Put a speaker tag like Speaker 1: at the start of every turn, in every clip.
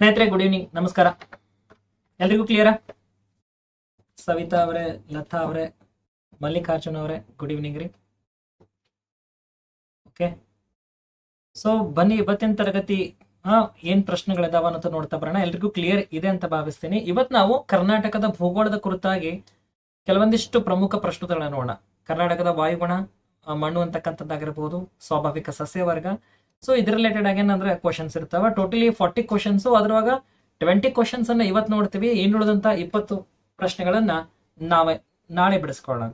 Speaker 1: ಸ್ನೇಹಿತರೆ good evening ನಮಸ್ಕಾರ. ಎಲ್ರಿಗೂ ಕ್ಲಿಯರಾ ಸವಿತಾ ಅವರೇ, ಲತಾ ಅವರೇ, ಮಲ್ಲಿಕಾರ್ಜುನ್ ಅವರೇ ಗುಡ್ ಈವ್ನಿಂಗ್ ರೀ. ಓಕೆ ಸೊ ಬನ್ನಿ, ಇವತ್ತಿನ ತರಗತಿ, ಹಾ, ಏನ್ ಪ್ರಶ್ನೆಗಳಿದಾವ ಅಂತ ನೋಡ್ತಾ ಬರೋಣ. ಎಲ್ರಿಗೂ ಕ್ಲಿಯರ್ ಇದೆ ಅಂತ ಭಾವಿಸ್ತೀನಿ. ಇವತ್ ನಾವು ಕರ್ನಾಟಕದ ಭೂಗೋಳದ ಕುರಿತಾಗಿ ಕೆಲವೊಂದಿಷ್ಟು ಪ್ರಮುಖ ಪ್ರಶ್ನೆಗಳನ್ನ ನೋಡೋಣ. ಕರ್ನಾಟಕದ ವಾಯುಗುಣ ಮಣ್ಣು ಅಂತಕ್ಕಂಥದ್ದಾಗಿರ್ಬೋದು, ಸ್ವಾಭಾವಿಕ ಸಸ್ಯವರ್ಗ ಸೊ ಇದ್ರ ರಿಲೇಟೆಡ್ ಆಗಿ ಏನಂದ್ರೆ ಕ್ವಶನ್ಸ್ ಇರ್ತಾವ. ಟೋಟಲಿ ಫಾರ್ಟಿ ಕ್ವಶನ್ಸ್ ಅದ್ರೊಳಗ ಟ್ವೆಂಟಿ ಕ್ವಶನ್ಸ್ ಅನ್ನ ಇವತ್ತು ನೋಡ್ತೀವಿ. ಇನ್ನುಳಿದಂತ ಇಪ್ಪತ್ತು ಪ್ರಶ್ನೆಗಳನ್ನ ನಾವೇ, ನಾಳೆ ಬಿಡಿಸ್ಕೊಳ್ಳೋಣ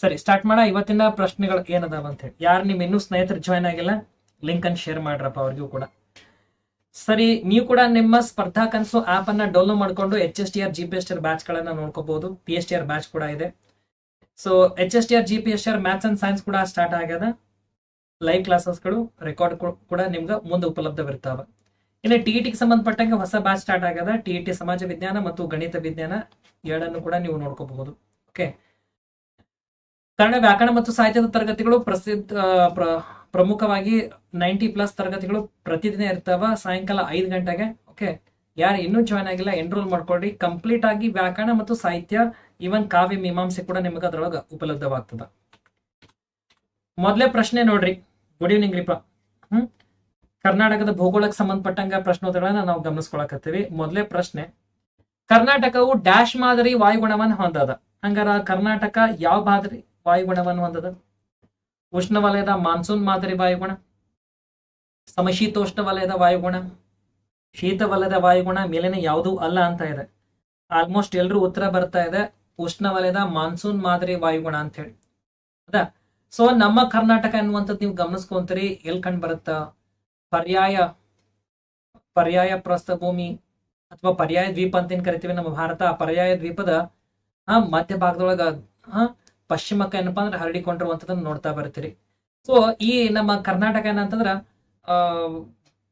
Speaker 1: ಸರಿ ಸ್ಟಾರ್ಟ್ ಮಾಡ. ಇವತ್ತಿನ ಪ್ರಶ್ನೆಗಳು ಏನದಾವ ಅಂತ ಹೇಳಿ. ಯಾರು ನಿಮ್ ಇನ್ನೂ ಸ್ನೇಹಿತರು ಜಾಯ್ನ್ ಆಗಿಲ್ಲ ಲಿಂಕ್ ಅನ್ನು ಶೇರ್ ಮಾಡ್ರಪ್ಪ ಅವ್ರಿಗೂ ಕೂಡ. ಸರಿ, ನೀವು ಕೂಡ ನಿಮ್ಮ ಸ್ಪರ್ಧಾ ಕನಸು ಆಪ್ ಅನ್ನ ಡೌನ್ಲೋಡ್ ಮಾಡ್ಕೊಂಡು H S T R G P S T R batch ಗಳನ್ನ ನೋಡ್ಕೋಬಹುದು P S T R batch ಕೂಡ ಇದೆ. So H S T R G P S T R maths and science ಕೂಡ ಸ್ಟಾರ್ಟ್ ಆಗ್ಯದ. Live ಕ್ಲಾಸಸ್ಗಳು record ಕೂಡ ನಿಮ್ಗೆ ಮುಂದೆ ಉಪಲಬ್ಧವಿರ್ತಾವ. ಇನ್ನು ಟಿ ಟಿಗೆ ಸಂಬಂಧಪಟ್ಟಂಗೆ ಹೊಸ ಬ್ಯಾಚ್ ಸ್ಟಾರ್ಟ್ ಆಗ್ಯದ. ಟಿ ಟಿ ಸಮಾಜ ವಿಜ್ಞಾನ ಮತ್ತು ಗಣಿತ ವಿಜ್ಞಾನ ಎರಡನ್ನು ಕೂಡ ನೀವು ನೋಡ್ಕೋಬಹುದು. ಓಕೆ ಕನ್ನಡ ವ್ಯಾಕರಣ ಮತ್ತು ಸಾಹಿತ್ಯದ ತರಗತಿಗಳು ಪ್ರಸಿದ್ಧ ಪ್ರ- ಪ್ರಮುಖವಾಗಿ ನೈಂಟಿ ಪ್ಲಸ್ ತರಗತಿಗಳು ಪ್ರತಿದಿನ ಇರ್ತಾವ. ಸಾಯಂಕಾಲ ಐದು ಗಂಟೆಗೆ. ಓಕೆ ಯಾರು ಇನ್ನೂ ಜಾಯ್ನ್ ಆಗಿಲ್ಲ ಎನ್ರೋಲ್ ಮಾಡ್ಕೊಳ್ರಿ. ಕಂಪ್ಲೀಟ್ ಆಗಿ ವ್ಯಾಕರಣ ಮತ್ತು ಸಾಹಿತ್ಯ ಇವನ್ ಕಾವ್ಯ ಮೀಮಾಂಸೆ ಕೂಡ ನಿಮಗೆ ಅದರೊಳಗೆ ಉಪಲಬ್ಧವಾಗ್ತದ. ಮೊದಲೇ ಪ್ರಶ್ನೆ ನೋಡ್ರಿ. ಗುಡ್ ಈವ್ನಿಂಗ್ ರೀಪ ಹ್ಮ್? ಕರ್ನಾಟಕದ ಭೂಗೋಳಕ್ಕೆ ಸಂಬಂಧಪಟ್ಟಂಗ ಪ್ರಶ್ನೋತ್ತರಗಳನ್ನ ನಾವು ಗಮನಿಸ್ಕೊಳಕತ್ತೀವಿ. ಮೊದಲೇ ಪ್ರಶ್ನೆ, ಕರ್ನಾಟಕವು ಡ್ಯಾಶ್ ಮಾದರಿ ವಾಯುಗುಣವನ್ನು ಹೊಂದದ. ಹಂಗಾರ ಕರ್ನಾಟಕ ಯಾವ ಮಾದರಿ ವಾಯುಗುಣವನ್ನು ಹೊಂದದ? ಉಷ್ಣವಲಯದ ಮಾನ್ಸೂನ್ ಮಾದರಿ ವಾಯುಗುಣ ಸಮಶೀತೋಷ್ಣ ವಲಯದ ವಾಯುಗುಣ ಶೀತ ವಲಯದ ವಾಯುಗುಣ ಮೇಲಿನ ಯಾವುದೂ ಅಲ್ಲ ಅಂತ ಇದೆ. ಆಲ್ಮೋಸ್ಟ್ ಎಲ್ಲರೂ ಉತ್ತರ ಬರ್ತಾ ಇದೆ, ಉಷ್ಣವಲಯದ ಮಾನ್ಸೂನ್ ಮಾದರಿ ವಾಯುಗುಣ ಅಂತ ಹೇಳಿ. ಹೌದಾ ಸೊ ನಮ್ಮ ಕರ್ನಾಟಕ ಅನ್ನುವಂಥದ್ದು ನೀವು ಗಮನಿಸ್ಕೊಂತೀರಿ. ಎಲ್ಲಿ ಕಂಡು ಬರುತ್ತಾ? ಪರ್ಯಾಯ ಪರ್ಯಾಯ ಪ್ರಸ್ಥಭೂಮಿ ಅಥವಾ ಪರ್ಯಾಯ ದ್ವೀಪ ಅಂತ ಏನ್ ಕರಿತೀವಿ ನಮ್ಮ ಭಾರತ? ಪರ್ಯಾಯ ದ್ವೀಪದ ಮಧ್ಯ ಭಾಗದೊಳಗ ಪಶ್ಚಿಮಕ್ಕೆ ಏನಪ್ಪಾ ಅಂದ್ರೆ ಹರಡಿಕೊಂಡಿರುವಂತದನ್ನ ನೋಡ್ತಾ ಬರ್ತೀರಿ. ಸೊ ಈ ನಮ್ಮ ಕರ್ನಾಟಕ ಏನಂತಂದ್ರ, ಆ,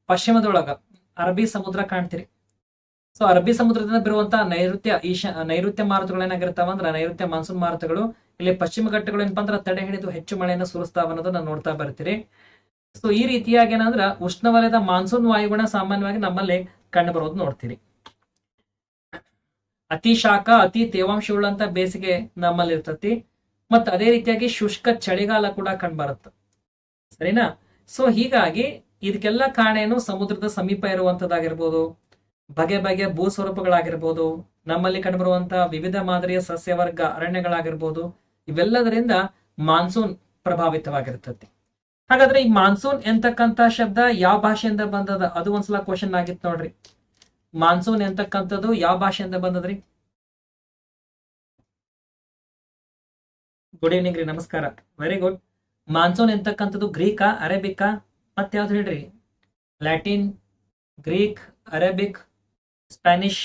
Speaker 1: ಪಶ್ಚಿಮದೊಳಗ ಅರಬ್ಬಿ ಸಮುದ್ರ ಕಾಣ್ತೀರಿ. ಸೊ ಅರಬ್ಬಿ ಸಮುದ್ರದಿಂದ ಬರುವಂತ ನೈಋತ್ಯ ಈಶಾ, ನೈಋತ್ಯ ಮಾರುತಗಳು ಏನಾಗಿರ್ತಾವ ಅಂದ್ರೆ ನೈಋತ್ಯ ಮಾನ್ಸೂನ್ ಮಾರುತಗಳು ಇಲ್ಲಿ ಪಶ್ಚಿಮ ಘಟ್ಟಗಳು ಏನಪ್ಪಾ ಅಂದ್ರೆ ತಡೆ ಹಿಡಿದು ಹೆಚ್ಚು ಮಳೆಯನ್ನು ಸುರಿಸ್ತಾವ ಅನ್ನೋದನ್ನ ನೋಡ್ತಾ ಬರ್ತೀರಿ. ಸೊ ಈ ರೀತಿಯಾಗಿ ಏನಂದ್ರ ಉಷ್ಣವಲಯದ ಮಾನ್ಸೂನ್ ವಾಯುಗುಣ ಸಾಮಾನ್ಯವಾಗಿ ನಮ್ಮಲ್ಲಿ ಕಂಡು ಬರೋದು ನೋಡ್ತೀರಿ. ಅತಿ ಶಾಖ, ಅತಿ ತೇವಾಂಶವುಳ್ಳಂತ ಬೇಸಿಗೆ ನಮ್ಮಲ್ಲಿ ಇರ್ತತಿ. ಮತ್ತ ಅದೇ ರೀತಿಯಾಗಿ ಶುಷ್ಕ ಚಳಿಗಾಲ ಕೂಡ ಕಂಡು ಬರುತ್ತೆ. ಸರಿನಾ? ಸೊ ಹೀಗಾಗಿ ಇದಕ್ಕೆಲ್ಲ ಕಾರಣ ಏನು? ಸಮುದ್ರದ ಸಮೀಪ ಇರುವಂತದ್ದಾಗಿರ್ಬೋದು, ಬಗೆ ಬಗೆಯ ಭೂ ಸ್ವರೂಪಗಳಾಗಿರ್ಬೋದು ನಮ್ಮಲ್ಲಿ ಕಂಡುಬರುವಂತ ವಿವಿಧ ಮಾದರಿಯ ಸಸ್ಯವರ್ಗ ಅರಣ್ಯಗಳಾಗಿರ್ಬೋದು ಇವೆಲ್ಲದರಿಂದ ಮಾನ್ಸೂನ್ ಪ್ರಭಾವಿತವಾಗಿರ್ತದೆ. ಹಾಗಾದ್ರೆ ಈ ಮಾನ್ಸೂನ್ ಎಂತಕ್ಕಂತ ಶಬ್ದ ಯಾವ ಭಾಷೆಯಿಂದ ಬಂದದ? ಅದು ಒಂದ್ಸಲ ಕ್ವಶನ್ ಆಗಿತ್ತು ನೋಡ್ರಿ. ಮಾನ್ಸೂನ್ ಎಂತಕ್ಕಂಥದ್ದು ಯಾವ ಭಾಷೆಯಿಂದ ಬಂದದ್ರಿ? ಗುಡ್ ಈವ್ನಿಂಗ್ ರೀ, ನಮಸ್ಕಾರ. ವೆರಿ ಗುಡ್ ಮಾನ್ಸೂನ್ ಎಂತಕ್ಕಂಥದ್ದು ಗ್ರೀಕಾ, ಅರೇಬಿಕಾ ಮತ್ತಾವ್ದು ಹೇಳ್ರಿ? Latin, Greek, Arabic, Spanish,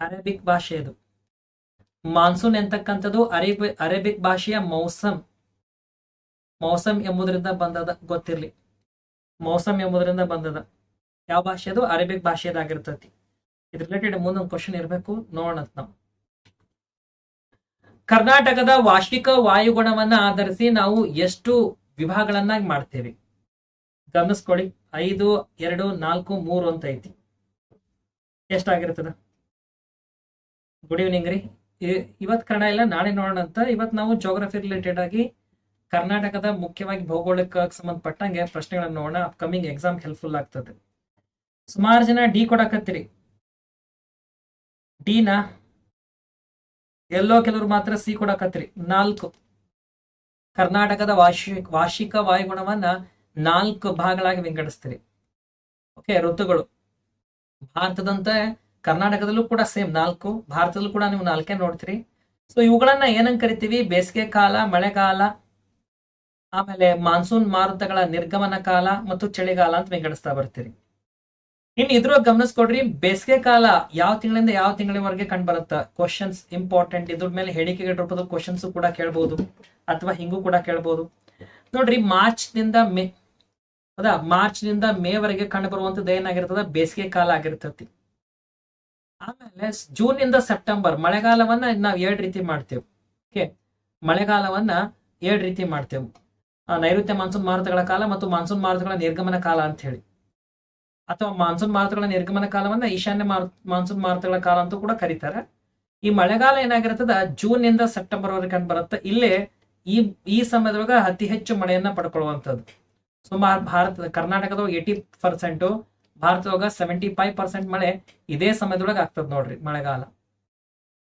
Speaker 1: Arabic ಭಾಷೆ ಇದು ಮಾನ್ಸೂನ್ ಎಂತಕ್ಕಂಥದ್ದು? ಅರೇಬಿ, ಅರೇಬಿಕ್ ಭಾಷೆಯ ಮೌಸಮ್. ಮೌಸಮ್ ಎಂಬುದರಿಂದ ಬಂದದ, ಗೊತ್ತಿರಲಿ. ಮೌಸಮ್ ಎಂಬುದರಿಂದ ಬಂದದ. ಯಾವ ಭಾಷೆ ಅದು ಅರೇಬಿಕ್ ಭಾಷೆದಾಗಿರ್ತತಿ ಇದ್ರ ರಿಲೇಟೆಡ್ ಮುಂದೊಂದು ಕ್ವಶನ್ ಇರಬೇಕು. ನೋಡೋಣ ನಾವು. ಕರ್ನಾಟಕದ ವಾರ್ಷಿಕ ವಾಯುಗುಣವನ್ನ ಆಧರಿಸಿ ನಾವು ಎಷ್ಟು ವಿಭಾಗಗಳನ್ನಾಗಿ ಮಾಡ್ತೇವೆ? ಗಮನಿಸ್ಕೊಳ್ಳಿ. ಐದು, ಎರಡು, ನಾಲ್ಕು, ಮೂರು ಅಂತ ಐತಿ. ಎಷ್ಟಾಗಿರ್ತದ? ಗುಡ್ ಈವ್ನಿಂಗ್ ರೀ. ಇವತ್ ಕನ್ನಡ ಇಲ್ಲ, ನಾಳೆ ನೋಡೋಣ ಅಂತ. ಇವತ್ ನಾವು ಜೋಗ್ರಫಿ ರಿಲೇಟೆಡ್ ಆಗಿ ಕರ್ನಾಟಕದ ಮುಖ್ಯವಾಗಿ ಭೌಗೋಳಿಕ ಸಂಬಂಧಪಟ್ಟಂಗೆ ಪ್ರಶ್ನೆಗಳನ್ನ ನೋಡೋಣ. ಅಪ್ಕಮಿಂಗ್ ಎಕ್ಸಾಮ್ ಹೆಲ್ಪ್ಫುಲ್ ಆಗ್ತದೆ. ಸುಮಾರು ಜನ ಡಿ ಕೊಡಕತ್ತೀರಿ. ಡಿನ ಎಲ್ಲೋ ಕೆಲವರು ಮಾತ್ರ ಸಿ ಕೊಡಕತ್ತಿರಿ. ನಾಲ್ಕು. ಕರ್ನಾಟಕದ ವಾರ್ಷಿಕ ವಾರ್ಷಿಕ ವಾಯುಗುಣವನ್ನ ನಾಲ್ಕು ಭಾಗಗಳಾಗಿ ವಿಂಗಡಿಸ್ತೀರಿ. ಓಕೆ ಋತುಗಳು. ಭಾರತದಂತೆ ಕರ್ನಾಟಕದಲ್ಲೂ ಕೂಡ ಸೇಮ್ ನಾಲ್ಕು, ಭಾರತದಲ್ಲೂ ಕೂಡ ನೀವು ನಾಲ್ಕೇ ನೋಡ್ತೀರಿ. ಸೊ ಇವುಗಳನ್ನ ಏನಂಗ್ ಕರಿತೀವಿ? ಬೇಸಿಗೆ ಕಾಲ, ಮಳೆಗಾಲ, ಆಮೇಲೆ ಮಾನ್ಸೂನ್ ಮಾರುತಗಳ ನಿರ್ಗಮನ ಕಾಲ ಮತ್ತು ಚಳಿಗಾಲ ಅಂತ ವಿಂಗಡಿಸ್ತಾ ಬರ್ತೀರಿ. ಇನ್ನು ಇದ್ರ ಗಮನಿಸ್ಕೊಡ್ರಿ. ಬೇಸಿಗೆ ಕಾಲ ಯಾವ ತಿಂಗಳಿಂದ ಯಾವ ತಿಂಗಳಿವರೆಗೆ ಕಂಡು ಬರುತ್ತ? ಕ್ವಶನ್ಸ್ ಇಂಪಾರ್ಟೆಂಟ್ ಇದ್ರ ಮೇಲೆ ಹೇಳಿಕೆಗೆ ರೂಪದ ಕ್ವಶನ್ಸ್ ಕೂಡ ಕೇಳ್ಬಹುದು ಅಥವಾ ಹಿಂಗೂ ಕೂಡ ಕೇಳ್ಬಹುದು ನೋಡ್ರಿ ಮಾರ್ಚ್ನಿಂದ ಮೇ, ಹೌದಾ? ಮಾರ್ಚ್ನಿಂದ ಮೇ ವರೆಗೆ ಕಂಡು ಬರುವಂತದ್ದು ಏನಾಗಿರ್ತದ? ಬೇಸಿಗೆ ಕಾಲ ಆಗಿರ್ತತಿ. ಆಮೇಲೆ ಜೂನ್ ಇಂದ ಸೆಪ್ಟೆಂಬರ್, ಮಳೆಗಾಲವನ್ನ ನಾವ್ ಎರಡ್ ರೀತಿ ಮಾಡ್ತೇವೆ. ಓಕೆ? ಮಳೆಗಾಲವನ್ನ ಎರಡ್ ರೀತಿ ಮಾಡ್ತೇವೆ. ನೈಋತ್ಯ ಮಾನ್ಸೂನ್ ಮಾರುತಗಳ ಕಾಲ ಮತ್ತು ಮಾನ್ಸೂನ್ ಮಾರುತಗಳ ನಿರ್ಗಮನ ಕಾಲ ಅಂತ ಹೇಳಿ ಅಥವಾ ಮಾನ್ಸೂನ್ ಮಾರುತಗಳ ನಿರ್ಗಮನ ಕಾಲವನ್ನ ಈಶಾನ್ಯ ಮಾರು- ಮಾನ್ಸೂನ್ ಮಾರುತಗಳ ಕಾಲ ಅಂತೂ ಕೂಡ ಕರೀತಾರೆ. ಈ ಮಳೆಗಾಲ ಏನಾಗಿರ್ತದ ಜೂನ್ ಇಂದ ಸೆಪ್ಟೆಂಬರ್ ವರೆಗೆ ಕಂಡು ಬರುತ್ತೆ. ಇಲ್ಲೇ ಈ ಈ ಸಮಯದೊಳಗ ಅತಿ ಹೆಚ್ಚು ಮಳೆಯನ್ನ ಪಡ್ಕೊಳ್ಳುವಂಥದ್ದು. ಸುಮಾರು ಭಾರತದ ಕರ್ನಾಟಕದ ಏಯ್ಟಿ ಪರ್ಸೆಂಟ್ ಭಾರತದೊಳಗ ಸೆವೆಂಟಿ ಫೈವ್ ಪರ್ಸೆಂಟ್ ಮಳೆ ಇದೇ ಸಮಯದೊಳಗೆ ಆಗ್ತದ ನೋಡ್ರಿ ಮಳೆಗಾಲ.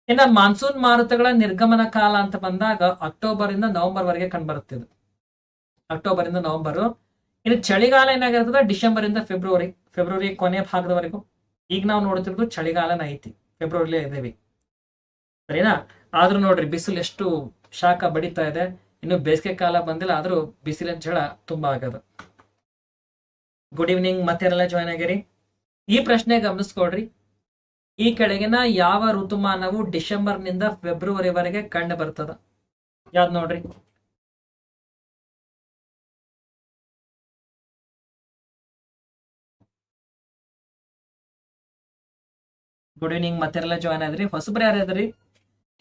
Speaker 1: ಇನ್ನ ಮಾನ್ಸೂನ್ ಮಾರುತಗಳ ನಿರ್ಗಮನ ಕಾಲ ಅಂತ ಬಂದಾಗ ಅಕ್ಟೋಬರ್ ಇಂದ ನವೆಂಬರ್ ವರೆಗೆ ಕಂಡುಬರುತ್ತಿದ್ದು ಅಕ್ಟೋಬರ್ ಇಂದ ನವೆಂಬರ್. ಇನ್ನು ಚಳಿಗಾಲ ಏನಾಗಿರ್ತದ? ಡಿಸೆಂಬರ್ ಇಂದ ಫೆಬ್ರವರಿ. ಫೆಬ್ರವರಿ ಕೊನೆಯ ಭಾಗದವರೆಗೂ. ಈಗ ನಾವು ನೋಡ್ತಿರೋದು ಚಳಿಗಾಲನ ಐತಿ. ಫೆಬ್ರವರಿಲೇ ಇದೇವಿ. ಸರಿನಾ? ಆದ್ರೂ ನೋಡ್ರಿ ಬಿಸಿಲು ಎಷ್ಟು ಶಾಖ ಬಡಿತಾ ಇದೆ. ಇನ್ನು ಬೇಸಿಗೆ ಕಾಲ ಬಂದಿಲ್ಲ, ಆದ್ರೂ ಬಿಸಿಲಿನ ಝಳ ತುಂಬಾ ಆಗದ ಗುಡ್ ಈವ್ನಿಂಗ್ ಮತ್ತೆಲ್ಲ ಜಾಯ್ನ್ ಆಗಿರಿ. ಈ ಪ್ರಶ್ನೆ ಗಮನಿಸ್ಕೊಡ್ರಿ ಈ ಕೆಳಗಿನ ಯಾವ ಋತುಮಾನವು ಡಿಸೆಂಬರ್ನಿಂದ ಫೆಬ್ರವರಿವರೆಗೆ ಕಂಡು ಬರ್ತದ? ಯಾವ್ದು ನೋಡ್ರಿ? ಗುಡ್ ಈವ್ನಿಂಗ್ ಮತ್ತೆಲ್ಲ ಜಾಯ್ನ್ ಆದ್ರಿ ಹೊಸಬ್ರು ಯಾರಾದ್ರಿ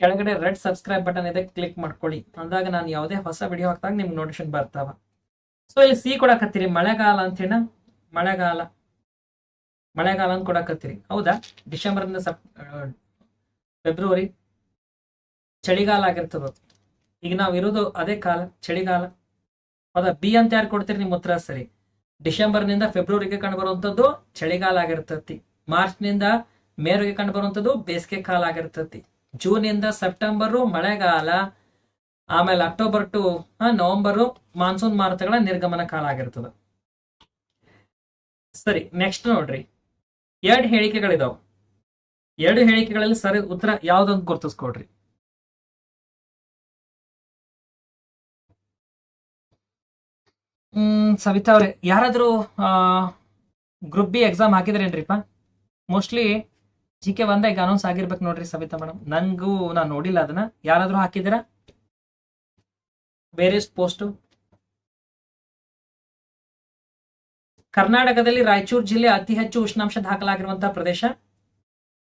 Speaker 1: ಕೆಳಗಡೆ ರೆಡ್ ಸಬ್ಸ್ಕ್ರೈಬ್ ಬಟನ್ ಇದೆ ಕ್ಲಿಕ್ ಮಾಡ್ಕೊಳ್ಳಿ. ಅಂದಾಗ ನಾನು ಯಾವುದೇ ಹೊಸ ವಿಡಿಯೋ ಹಾಕಿದಾಗ ನಿಮ್ಗೆ ನೋಟಿಫಿಕೇಶನ್ ಬರ್ತಾವ. ಸೊ ಇಲ್ಲಿ ಸಿ ಕೊಡಕತ್ತೀರಿ, ಮಳೆಗಾಲ ಅಂತೇನ ಮಳೆಗಾಲ. ಮಳೆಗಾಲ ಅಂತ ಕೊಡಕತ್ತೀರಿ. ಹೌದಾ? ಡಿಸೆಂಬರ್ ಇಂದ ಸಪ್ ಫೆಬ್ರವರಿ ಚಳಿಗಾಲ ಆಗಿರ್ತದ ಈಗ ನಾವು ಇರೋದು ಅದೇ ಕಾಲ, ಚಳಿಗಾಲ. ಹೌದಾ? ಬಿ ಅಂತ ಯಾರು ಕೊಡ್ತೀರಿ ನಿಮ್ಮ ಉತ್ತರ ಸರಿ. ಡಿಸೆಂಬರ್ನಿಂದ ಫೆಬ್ರವರಿಗೆ ಕಂಡು ಬರುವಂತದ್ದು ಚಳಿಗಾಲ ಆಗಿರ್ತತಿ. ಮಾರ್ಚ್ನಿಂದ ಮೇರಿಗೆ ಕಂಡು ಬರುವಂತದ್ದು ಬೇಸಿಗೆ ಕಾಲ ಆಗಿರ್ತತಿ. ಜೂನ್ ಇಂದ ಸೆಪ್ಟೆಂಬರು ಮಳೆಗಾಲ, ಆಮೇಲೆ ಅಕ್ಟೋಬರ್ ಟು ನವೆಂಬರು ಮಾನ್ಸೂನ್ ಮಾರುತಗಳ ನಿರ್ಗಮನ ಕಾಲ ಆಗಿರ್ತದ. ಸರಿ ನೆಕ್ಸ್ಟ್ ನೋಡ್ರಿ. ಎರಡು ಹೇಳಿಕೆಗಳಿದಾವ. ಎರಡು ಹೇಳಿಕೆಗಳಲ್ಲಿ ಸರಿ ಉತ್ತರ ಯಾವ್ದಂತ ಗುರ್ತಿಸ್ಕೊಡ್ರಿ. ಹ್ಮ್, ಸವಿತಾ ಅವ್ರೆ, ಯಾರಾದ್ರೂ ಗ್ರೂಪ್ ಬಿ ಎಕ್ಸಾಮ್ ಹಾಕಿದ್ರೇನ್ರಿಪ್ಪ? ಮೋಸ್ಟ್ಲಿ ಜಿ ಕೆ ಒಂದ ಈಗ ಅನೌನ್ಸ್ ಆಗಿರ್ಬೇಕು ನೋಡ್ರಿ ಸವಿತಾ ಮೇಡಮ್ ನಂಗೂ ನಾನು ನೋಡಿಲ್ಲ ಅದನ್ನ. ಯಾರಾದ್ರೂ ಹಾಕಿದ್ದೀರಾ? ಬೇರೆ ಪೋಸ್ಟ್ ಕರ್ನಾಟಕದಲ್ಲಿ ರಾಯಚೂರು ಜಿಲ್ಲೆ ಅತಿ ಹೆಚ್ಚು ಉಷ್ಣಾಂಶ ದಾಖಲಾಗಿರುವಂತಹ ಪ್ರದೇಶ.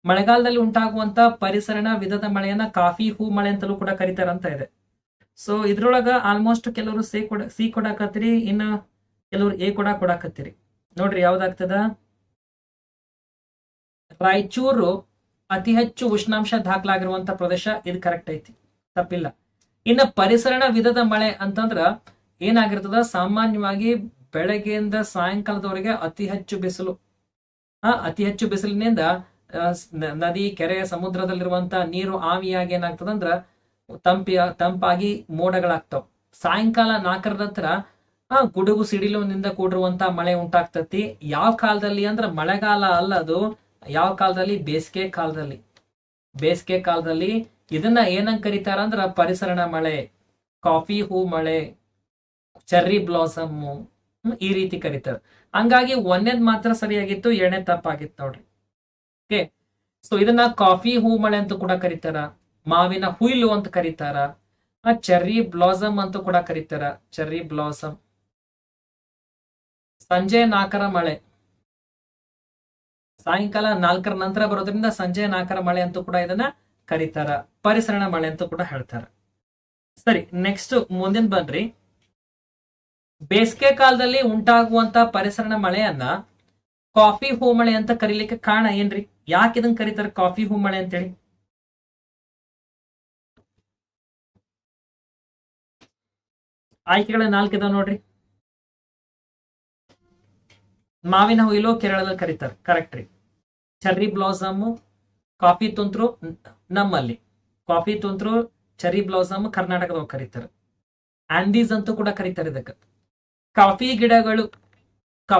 Speaker 1: ಮಳೆಗಾಲದಲ್ಲಿ ಉಂಟಾಗುವಂತ ಪರಿಸರನ ವಿಧದ ಮಳೆಯನ್ನ ಕಾಫಿ, ಹೂ ಮಳೆ ಅಂತಲೂ ಕೂಡ ಕರೀತಾರಂತ ಇದೆ. ಸೊ ಇದ್ರೊಳಗ ಆಲ್ಮೋಸ್ಟ್ ಕೆಲವರು ಸಿ ಕೊಡ, ಸಿ ಕೊಡಾಕತ್ತೀರಿ ಇನ್ನ ಕೆಲವರು ಎ ಕೊಡ ಕೊಡಾಕತ್ತೀರಿ ನೋಡ್ರಿ ಯಾವ್ದಾಗ್ತದ? ರಾಯಚೂರು ಅತಿ ಹೆಚ್ಚು ಉಷ್ಣಾಂಶ ದಾಖಲಾಗಿರುವಂತ ಪ್ರದೇಶ, ಇದು ಕರೆಕ್ಟ್ ಐತಿ. ತಪ್ಪಿಲ್ಲ. ಇನ್ನ ಪರಿಸರಣ ವಿಧದ ಮಳೆ ಅಂತಂದ್ರ ಏನಾಗಿರ್ತದ? ಸಾಮಾನ್ಯವಾಗಿ ಬೆಳಗ್ಗೆಯಿಂದ ಸಾಯಂಕಾಲದವರೆಗೆ ಅತಿ ಹೆಚ್ಚು ಬಿಸಿಲು. ಆ, ಅತಿ ಹೆಚ್ಚು ಬಿಸಿಲಿನಿಂದ ನದಿ, ಕೆರೆ, ಸಮುದ್ರದಲ್ಲಿರುವಂತ ನೀರು ಆವಿಯಾಗಿ ಏನಾಗ್ತದಂದ್ರ ತಂಪಿ ತಂಪಾಗಿ ಮೋಡಗಳಾಗ್ತಾವ. ಸಾಯಂಕಾಲ ನಾಲ್ಕರ ನಂತರ, ಆ, ಗುಡುಗು ಸಿಡಿಲಿನಿಂದ ಕೂಡಿರುವಂತ ಮಳೆ ಉಂಟಾಗ್ತತಿ. ಯಾವ ಕಾಲದಲ್ಲಿ ಅಂದ್ರ, ಮಳೆಗಾಲ ಅಲ್ಲ ಅದು, ಯಾವ ಕಾಲದಲ್ಲಿ? ಬೇಸಿಗೆ ಕಾಲದಲ್ಲಿ. ಬೇಸಿಗೆ ಕಾಲದಲ್ಲಿ ಇದನ್ನ ಏನಂಗ್ ಕರೀತಾರ ಅಂದ್ರ, ಪರಿಸರಣ ಮಳೆ, ಕಾಫಿ, ಹೂ ಮಳೆ, ಚೆರ್ರಿ ಬ್ಲಾಸಮ್ ಈ ರೀತಿ ಕರೀತಾರೆ. ಹಂಗಾಗಿ ಒಂದೇದ್ ಮಾತ್ರ ಸರಿಯಾಗಿತ್ತು, ಎರಡನೇ ತಪ್ಪಾಗಿತ್ತು ನೋಡ್ರಿ. ಓಕೆ ಸೊ ಇದನ್ನ ಕಾಫಿ, ಹೂ, ಮಳೆ ಅಂತ ಕೂಡ ಕರೀತಾರ. ಮಾವಿನ ಹುಯ್ಲು ಅಂತ ಕರೀತಾರ. ಚೆರ್ರಿ ಬ್ಲಾಸಮ್ ಅಂತ ಕೂಡ ಕರೀತಾರ. ಚೆರ್ರಿ ಬ್ಲಾಸಮ್ ಸಂಜೆ ನಾಲ್ಕರ ಮಳೆ. ಸಾಯಂಕಾಲ ನಾಲ್ಕರ ನಂತರ ಬರೋದ್ರಿಂದ ಸಂಜೆ ನಾಲ್ಕರ ಮಳೆ ಅಂತೂ ಕೂಡ ಇದನ್ನ ಕರೀತಾರ. ಪರಿಸರಣ ಮಳೆ ಅಂತ ಕೂಡ ಹೇಳ್ತಾರ. ಸರಿ ನೆಕ್ಸ್ಟ್ ಮುಂದಿನ ಬನ್ರಿ ಬೇಸಿಗೆ ಕಾಲದಲ್ಲಿ ಉಂಟಾಗುವಂತ ಪರಿಸರಣ ಮಳೆಯನ್ನ ಕಾಫಿ ಹೂ ಮಳೆ ಅಂತ ಕರೀಲಿಕ್ಕೆ ಕಾರಣ ಏನ್ರಿ? ಯಾಕೆ ಇದನ್ನ ಕರೀತಾರೆ ಕಾಫಿ ಹೂ ಮಳೆ ಅಂತೇಳಿ? ಆಯ್ಕೆಗಳ ನಾಲ್ಕಿದಾವ ನೋಡ್ರಿ. ಮಾವಿನ ಹುಯಿಲು ಕೇರಳದಲ್ಲಿ ಕರೀತಾರೆ ಕರೆಕ್ಟ್ ರೀ. ಚರ್ರಿ ಬ್ಲಾಸಮ್ ಕಾಫಿ ತುಂತ್ರು ನಮ್ಮಲ್ಲಿ. ಕಾಫಿ ತುಂತ್ರು ಚರ್ರಿ ಬ್ಲಾಸಮ್ ಕರ್ನಾಟಕದವ್ ಕರೀತಾರೆ. ಆಂಡೀಸ್ ಅಂತೂ ಕೂಡ ಕರೀತಾರೆ ಇದಕ್ಕೆ. ಕಾಫಿ ಗಿಡಗಳು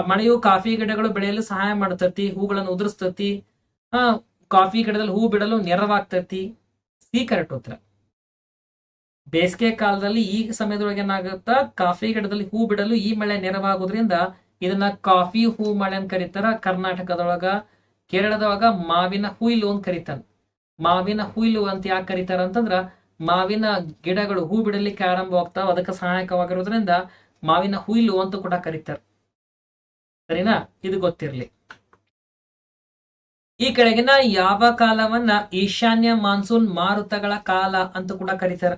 Speaker 1: ಮಳೆಯು ಕಾಫಿ ಗಿಡಗಳು ಬೆಳೆಯಲು ಸಹಾಯ ಮಾಡ್ತತಿ ಹೂಗಳನ್ನು ಉದುರಿಸ್ತತಿ ಆ ಕಾಫಿ ಗಿಡದಲ್ಲಿ ಹೂ ಬಿಡಲು ನೆರವಾಗ್ತತಿ. ಸಿ ಕರೆಕ್ಟ್ ಉತ್ತರ ಬೇಸಿಗೆ ಕಾಲದಲ್ಲಿ ಈ ಸಮಯದೊಳಗೆ ಏನಾಗುತ್ತಾ, ಕಾಫಿ ಗಿಡದಲ್ಲಿ ಹೂ ಬಿಡಲು ಈ ಮಳೆ ನೆರವಾಗೋದ್ರಿಂದ ಇದನ್ನ ಕಾಫಿ ಹೂ ಮಳೆ ಅಂತ ಕರೀತಾರ. ಕರ್ನಾಟಕದೊಳಗ, ಕೇರಳದೊಳಗ ಮಾವಿನ ಹುಯ್ಲು ಅಂತ ಕರೀತಾನ ಮಾವಿನ ಹುಯ್ಲು ಅಂತ ಯಾಕೆ ಕರೀತಾರ ಅಂತಂದ್ರ, ಮಾವಿನ ಗಿಡಗಳು ಹೂ ಬಿಡಲಿಕ್ಕೆ ಆರಂಭವಾಗ್ತಾವ, ಅದಕ್ಕೆ ಸಹಾಯಕವಾಗಿರೋದ್ರಿಂದ ಮಾವಿನ ಹುಯಿಲು ಅಂತ ಕೂಡ ಕರೀತಾರೆ. ಸರಿನಾ? ಇದು ಗೊತ್ತಿರಲಿ. ಈ ಕೆಳಗಿನ ಯಾವ ಕಾಲವನ್ನ ಈಶಾನ್ಯ ಮಾನ್ಸೂನ್ ಮಾರುತಗಳ ಕಾಲ ಅಂತ ಕೂಡ ಕರೀತಾರೆ.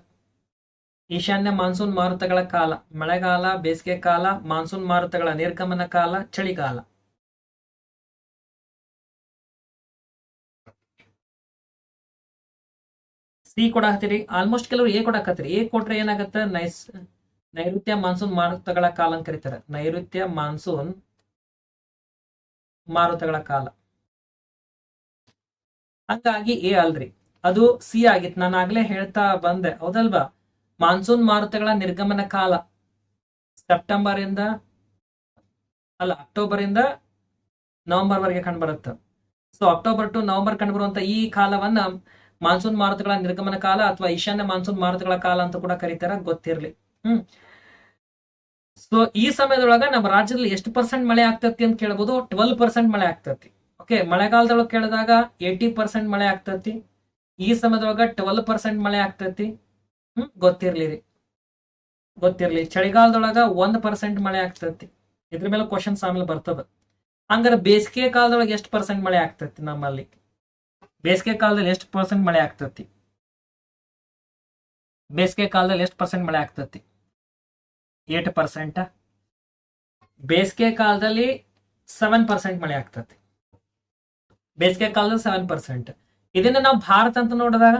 Speaker 1: ಈಶಾನ್ಯ ಮಾನ್ಸೂನ್ ಮಾರುತಗಳ ಕಾಲ, ಮಳೆಗಾಲ, ಬೇಸಿಗೆ ಕಾಲ, ಮಾನ್ಸೂನ್ ಮಾರುತಗಳ ನಿರ್ಗಮನ ಕಾಲ, ಚಳಿಗಾಲ. ಸಿ ಕೂಡ ಕೊಡಾಕತ್ತೀರಿ ಆಲ್ಮೋಸ್ಟ್ ಕೆಲವರು ಎ ಕೂಡ ಕೊಡಾಕತ್ತೀರಿ ಎ ಕೊಟ್ರೆ ಏನಾಗತ್ತ? ನೈಸ್ ನೈಋತ್ಯ ಮಾನ್ಸೂನ್ ಮಾರುತಗಳ ಕಾಲ ಅಂತ ಕರೀತಾರೆ. ನೈಋತ್ಯ ಮಾನ್ಸೂನ್ ಮಾರುತಗಳ ಕಾಲ. ಹಂಗಾಗಿ ಎ ಅಲ್ರಿ, ಅದು ಸಿ ಆಗಿತ್ತು. ನಾನು ಆಗ್ಲೇ ಹೇಳ್ತಾ ಬಂದೆ. ಹೌದಲ್ವಾ? ಮಾನ್ಸೂನ್ ಮಾರುತಗಳ ನಿರ್ಗಮನ ಕಾಲ. ಸೆಪ್ಟೆಂಬರ್ ಇಂದ, ಅಲ್ಲ, ಅಕ್ಟೋಬರ್ ಇಂದ ನವೆಂಬರ್ ವರೆಗೆ ಕಂಡುಬರುತ್ತೆ ಸೊ ಅಕ್ಟೋಬರ್ ಟು ನವೆಂಬರ್ ಕಂಡುಬರುವಂತ ಈ ಕಾಲವನ್ನ ಮಾನ್ಸೂನ್ ಮಾರುತಗಳ ನಿರ್ಗಮನ ಕಾಲ ಅಥವಾ ಈಶಾನ್ಯ ಮಾನ್ಸೂನ್ ಮಾರುತಗಳ ಕಾಲ ಅಂತ ಕೂಡ ಕರೀತಾರ. ಗೊತ್ತಿರ್ಲಿ. ಸೊ ಈ ಸಮಯದೊಳಗ ನಮ್ಮ ರಾಜ್ಯದಲ್ಲಿ ಎಷ್ಟು ಪರ್ಸೆಂಟ್ ಮಳೆ ಆಗ್ತತಿ ಅಂತ ಕೇಳಬಹುದು ಟ್ವೆಲ್ ಪರ್ಸೆಂಟ್ ಮಳೆ ಆಗ್ತತಿ. ಓಕೆ ಮಳೆಗಾಲದೊಳಗೆ ಕೇಳಿದಾಗ ಏಯ್ಟಿ ಪರ್ಸೆಂಟ್ ಮಳೆ ಆಗ್ತತಿ. ಈ ಸಮಯದೊಳಗ ಟ್ವೆಲ್ ಪರ್ಸೆಂಟ್ ಮಳೆ ಆಗ್ತತಿ. ಹ್ಮ್, ಗೊತ್ತಿರ್ಲಿರಿ. ಗೊತ್ತಿರ್ಲಿ. ಚಳಿಗಾಲದೊಳಗ ಒಂದ್ ಪರ್ಸೆಂಟ್ ಮಳೆ ಆಗ್ತತಿ. ಇದ್ರ ಮೇಲೆ ಕ್ವಶನ್ಸ್ ಆಮೇಲೆ ಬರ್ತದ. ಹಂಗಾರೆ ಬೇಸಿಗೆ ಕಾಲದೊಳಗೆ ಎಷ್ಟು ಪರ್ಸೆಂಟ್ ಮಳೆ ಆಗ್ತತಿ ನಮ್ಮಲ್ಲಿ? ಬೇಸಿಗೆ ಕಾಲದಲ್ಲಿ ಎಷ್ಟು ಪರ್ಸೆಂಟ್ ಮಳೆ ಆಗ್ತತಿ? ಬೇಸಿಗೆ ಕಾಲದಲ್ಲಿ ಎಷ್ಟು ಪರ್ಸೆಂಟ್ ಮಳೆ ಆಗ್ತತಿ? ಏಟ್ ಪರ್ಸೆಂಟ್ ಬೇಸಿಗೆ ಕಾಲದಲ್ಲಿ ಸೆವೆನ್ ಪರ್ಸೆಂಟ್ ಮಳೆ ಆಗ್ತತಿ ಬೇಸಿಗೆ ಕಾಲದಲ್ಲಿ ಸೆವೆನ್ ಪರ್ಸೆಂಟ್ ಇದನ್ನ ನಾವು ಭಾರತ ಅಂತ ನೋಡಿದಾಗ,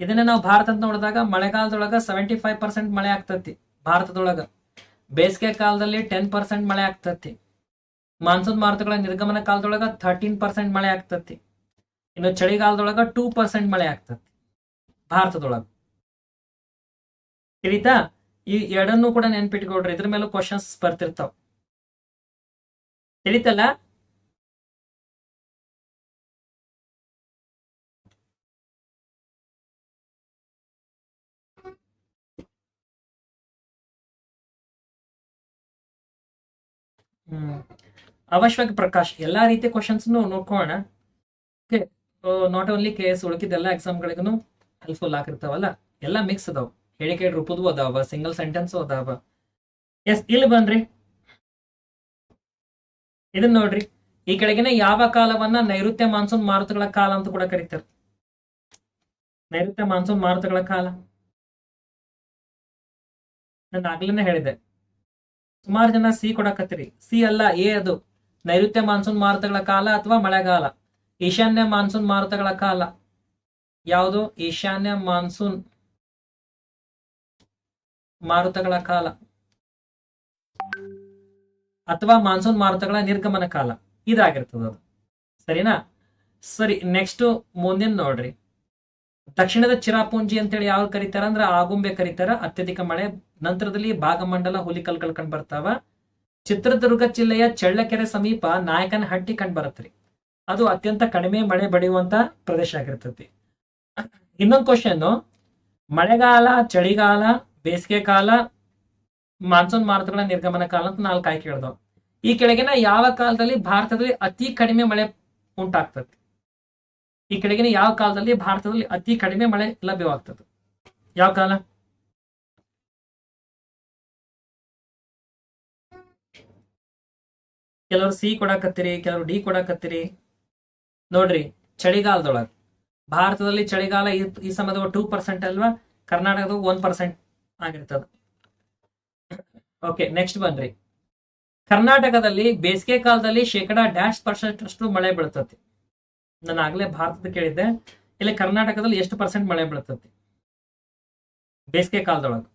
Speaker 1: ಇದನ್ನ ನಾವು ಭಾರತ ಅಂತ ನೋಡಿದಾಗ ಮಳೆಗಾಲದೊಳಗ ಸೆವೆಂಟಿ ಫೈವ್ ಪರ್ಸೆಂಟ್ ಮಳೆ ಆಗ್ತತಿ ಭಾರತದೊಳಗ. ಬೇಸಿಗೆ ಕಾಲದಲ್ಲಿ ಟೆನ್ ಪರ್ಸೆಂಟ್ ಮಳೆ ಆಗ್ತತಿ ಮಾನ್ಸೂನ್ ಮಾರುತಗಳ ನಿರ್ಗಮನ ಕಾಲದೊಳಗ ಥರ್ಟೀನ್ ಪರ್ಸೆಂಟ್ ಮಳೆ ಆಗ್ತತಿ ಇನ್ನು ಚಳಿಗಾಲದೊಳಗ ಟೂ ಪರ್ಸೆಂಟ್ ಮಳೆ ಆಗ್ತತಿ ಭಾರತದೊಳಗ. ತಿಳಿತಾ? ಈ ಎರಡನ್ನು ಕೂಡ ನೆನ್ಪಿಟ್ಕೊಡ್ರಿ ಇದ್ರ ಮೇಲೆ ಕ್ವಶನ್ಸ್ ಬರ್ತಿರ್ತಾವ. ತಿಳಿತಲ್ಲ? ಹ್ಮ್. ಅವಶ್ಯವಾಗಿ ಪ್ರಕಾಶ್, ಎಲ್ಲಾ ರೀತಿಯ ಕ್ವಶನ್ಸ್ ನೋಡ್ಕೊಳ್ಳೋಣ okay not only K S ಉಳಿಕಿದ ಎಕ್ಸಾಮ್ಗಳಿಗೂ ಹೆಲ್ಪ್ಫುಲ್ ಆಗಿರ್ತಾವಲ್ಲ? ಎಲ್ಲ ಮಿಕ್ಸ್ ಅದಾವ. ಹೇಳಿಕೆ ರೂಪದೂ ಅದಾವ ಸಿಂಗಲ್ ಸೆಂಟೆನ್ಸ್ ಅದಾವ. ಎಸ್ ಇಲ್ಲಿ ಬನ್ರಿ. ಇದನ್ನ ನೋಡ್ರಿ. ಈ ಕೆಳಗಿನ ಯಾವ ಕಾಲವನ್ನ ನೈಋತ್ಯ ಮಾನ್ಸೂನ್ ಮಾರುತಗಳ ಕಾಲ ಅಂತ ಕೂಡ ಕರೀತಾರೆ. ನೈಋತ್ಯ ಮಾನ್ಸೂನ್ ಮಾರುತಗಳ ಕಾಲ. ನಾನು ಆಗ್ಲೇನೆ ಹೇಳಿದೆ. ಸುಮಾರು ಜನ ಸಿ ಕೊಡಕತ್ತೀರಿ. ಸಿ ಅಲ್ಲ ಎ ಅದು. ನೈಋತ್ಯ ಮಾನ್ಸೂನ್ ಮಾರುತಗಳ ಕಾಲ ಅಥವಾ ಮಳೆಗಾಲ. ಈಶಾನ್ಯ ಮಾನ್ಸೂನ್ ಮಾರುತಗಳ ಕಾಲ. ಯಾವುದು? ಈಶಾನ್ಯ ಮಾನ್ಸೂನ್. ಮಾರುತಗಳ ಕಾಲ. ಅಥವಾ ಮಾನ್ಸೂನ್ ಮಾರುತಗಳ ನಿರ್ಗಮನ ಕಾಲ. ಇದಾಗಿರ್ತದ ಅದು. ಸರಿನಾ? ಸರಿ ನೆಕ್ಸ್ಟ್ ಮುಂದಿನ ನೋಡ್ರಿ. ದಕ್ಷಿಣದ ಚಿರಾಪುಂಜಿ ಅಂತೇಳಿ ಯಾವ್ದು ಕರೀತಾರ ಅಂದ್ರೆ ಆಗುಂಬೆ ಕರೀತಾರ. ಅತ್ಯಧಿಕ ಮಳೆ, ನಂತರದಲ್ಲಿ ಭಾಗಮಂಡಲ ಹುಲಿಕಲ್ಗಳು ಕಂಡು ಬರ್ತಾವ. ಚಿತ್ರದುರ್ಗ ಜಿಲ್ಲೆಯ ಚಳ್ಳಕೆರೆ ಸಮೀಪ ನಾಯಕನಹಟ್ಟಿ ಕಂಡು ಬರತ್ರಿ. ಅದು ಅತ್ಯಂತ ಕಡಿಮೆ ಮಳೆ ಬೆಳೆಯುವಂತ ಪ್ರದೇಶ ಆಗಿರ್ತತಿ. ಇನ್ನೊಂದು ಕ್ವಶನ್ ಮಳೆಗಾಲ, ಚಳಿಗಾಲ ಬೇಸಿಗೆ ಕಾಲ, ಮಾನ್ಸೂನ್ ಮಾರುತಗಳ ನಿರ್ಗಮನ ಕಾಲ ಅಂತ ನಾಲ್ಕು ಆಯ್ಕೆ ಹೇಳ್ದವ್. ಈ ಕೆಳಗಿನ ಯಾವ ಕಾಲದಲ್ಲಿ ಭಾರತದಲ್ಲಿ ಅತಿ ಕಡಿಮೆ ಮಳೆ ಉಂಟಾಗ್ತದೆ? ಈ ಕೆಳಗಿನ ಯಾವ ಕಾಲದಲ್ಲಿ ಭಾರತದಲ್ಲಿ ಅತಿ ಕಡಿಮೆ ಮಳೆ ಲಭ್ಯವಾಗ್ತದೆ? ಯಾವ ಕಾಲ? ಕೆಲವರು ಸಿ ಕೊಡಾಕತ್ತೀರಿ, ಕೆಲವರು ಡಿ ಕೊಡಾಕತ್ತೀರಿ. ನೋಡ್ರಿ, ಚಳಿಗಾಲದೊಳಗೆ. ಭಾರತದಲ್ಲಿ ಚಳಿಗಾಲ ಈ ಸಮಯದಾಗ ಟೂ ಪರ್ಸೆಂಟ್ ಅಲ್ವಾ? ಕರ್ನಾಟಕದ ಒನ್ ಪರ್ಸೆಂಟ್. ಆಗಿರ್ತದ. ಓಕೆ ನೆಕ್ಸ್ಟ್ ಬನ್ರಿ ಕರ್ನಾಟಕದಲ್ಲಿ ಬೇಸಿಗೆ ಕಾಲದಲ್ಲಿ ಶೇಕಡಾ ಡ್ಯಾಶ್ ಪರ್ಸೆಂಟ್ ಅಷ್ಟು ಮಳೆ ಬೀಳ್ತತಿ. ನಾನು ಆಗ್ಲೇ ಭಾರತದ ಕೇಳಿದ್ದೆ. ಇಲ್ಲಿ ಕರ್ನಾಟಕದಲ್ಲಿ ಎಷ್ಟು ಪರ್ಸೆಂಟ್ ಮಳೆ ಬೀಳ್ತತಿ? ಬೇಸಿಗೆ ಕಾಲದೊಳಗೆ.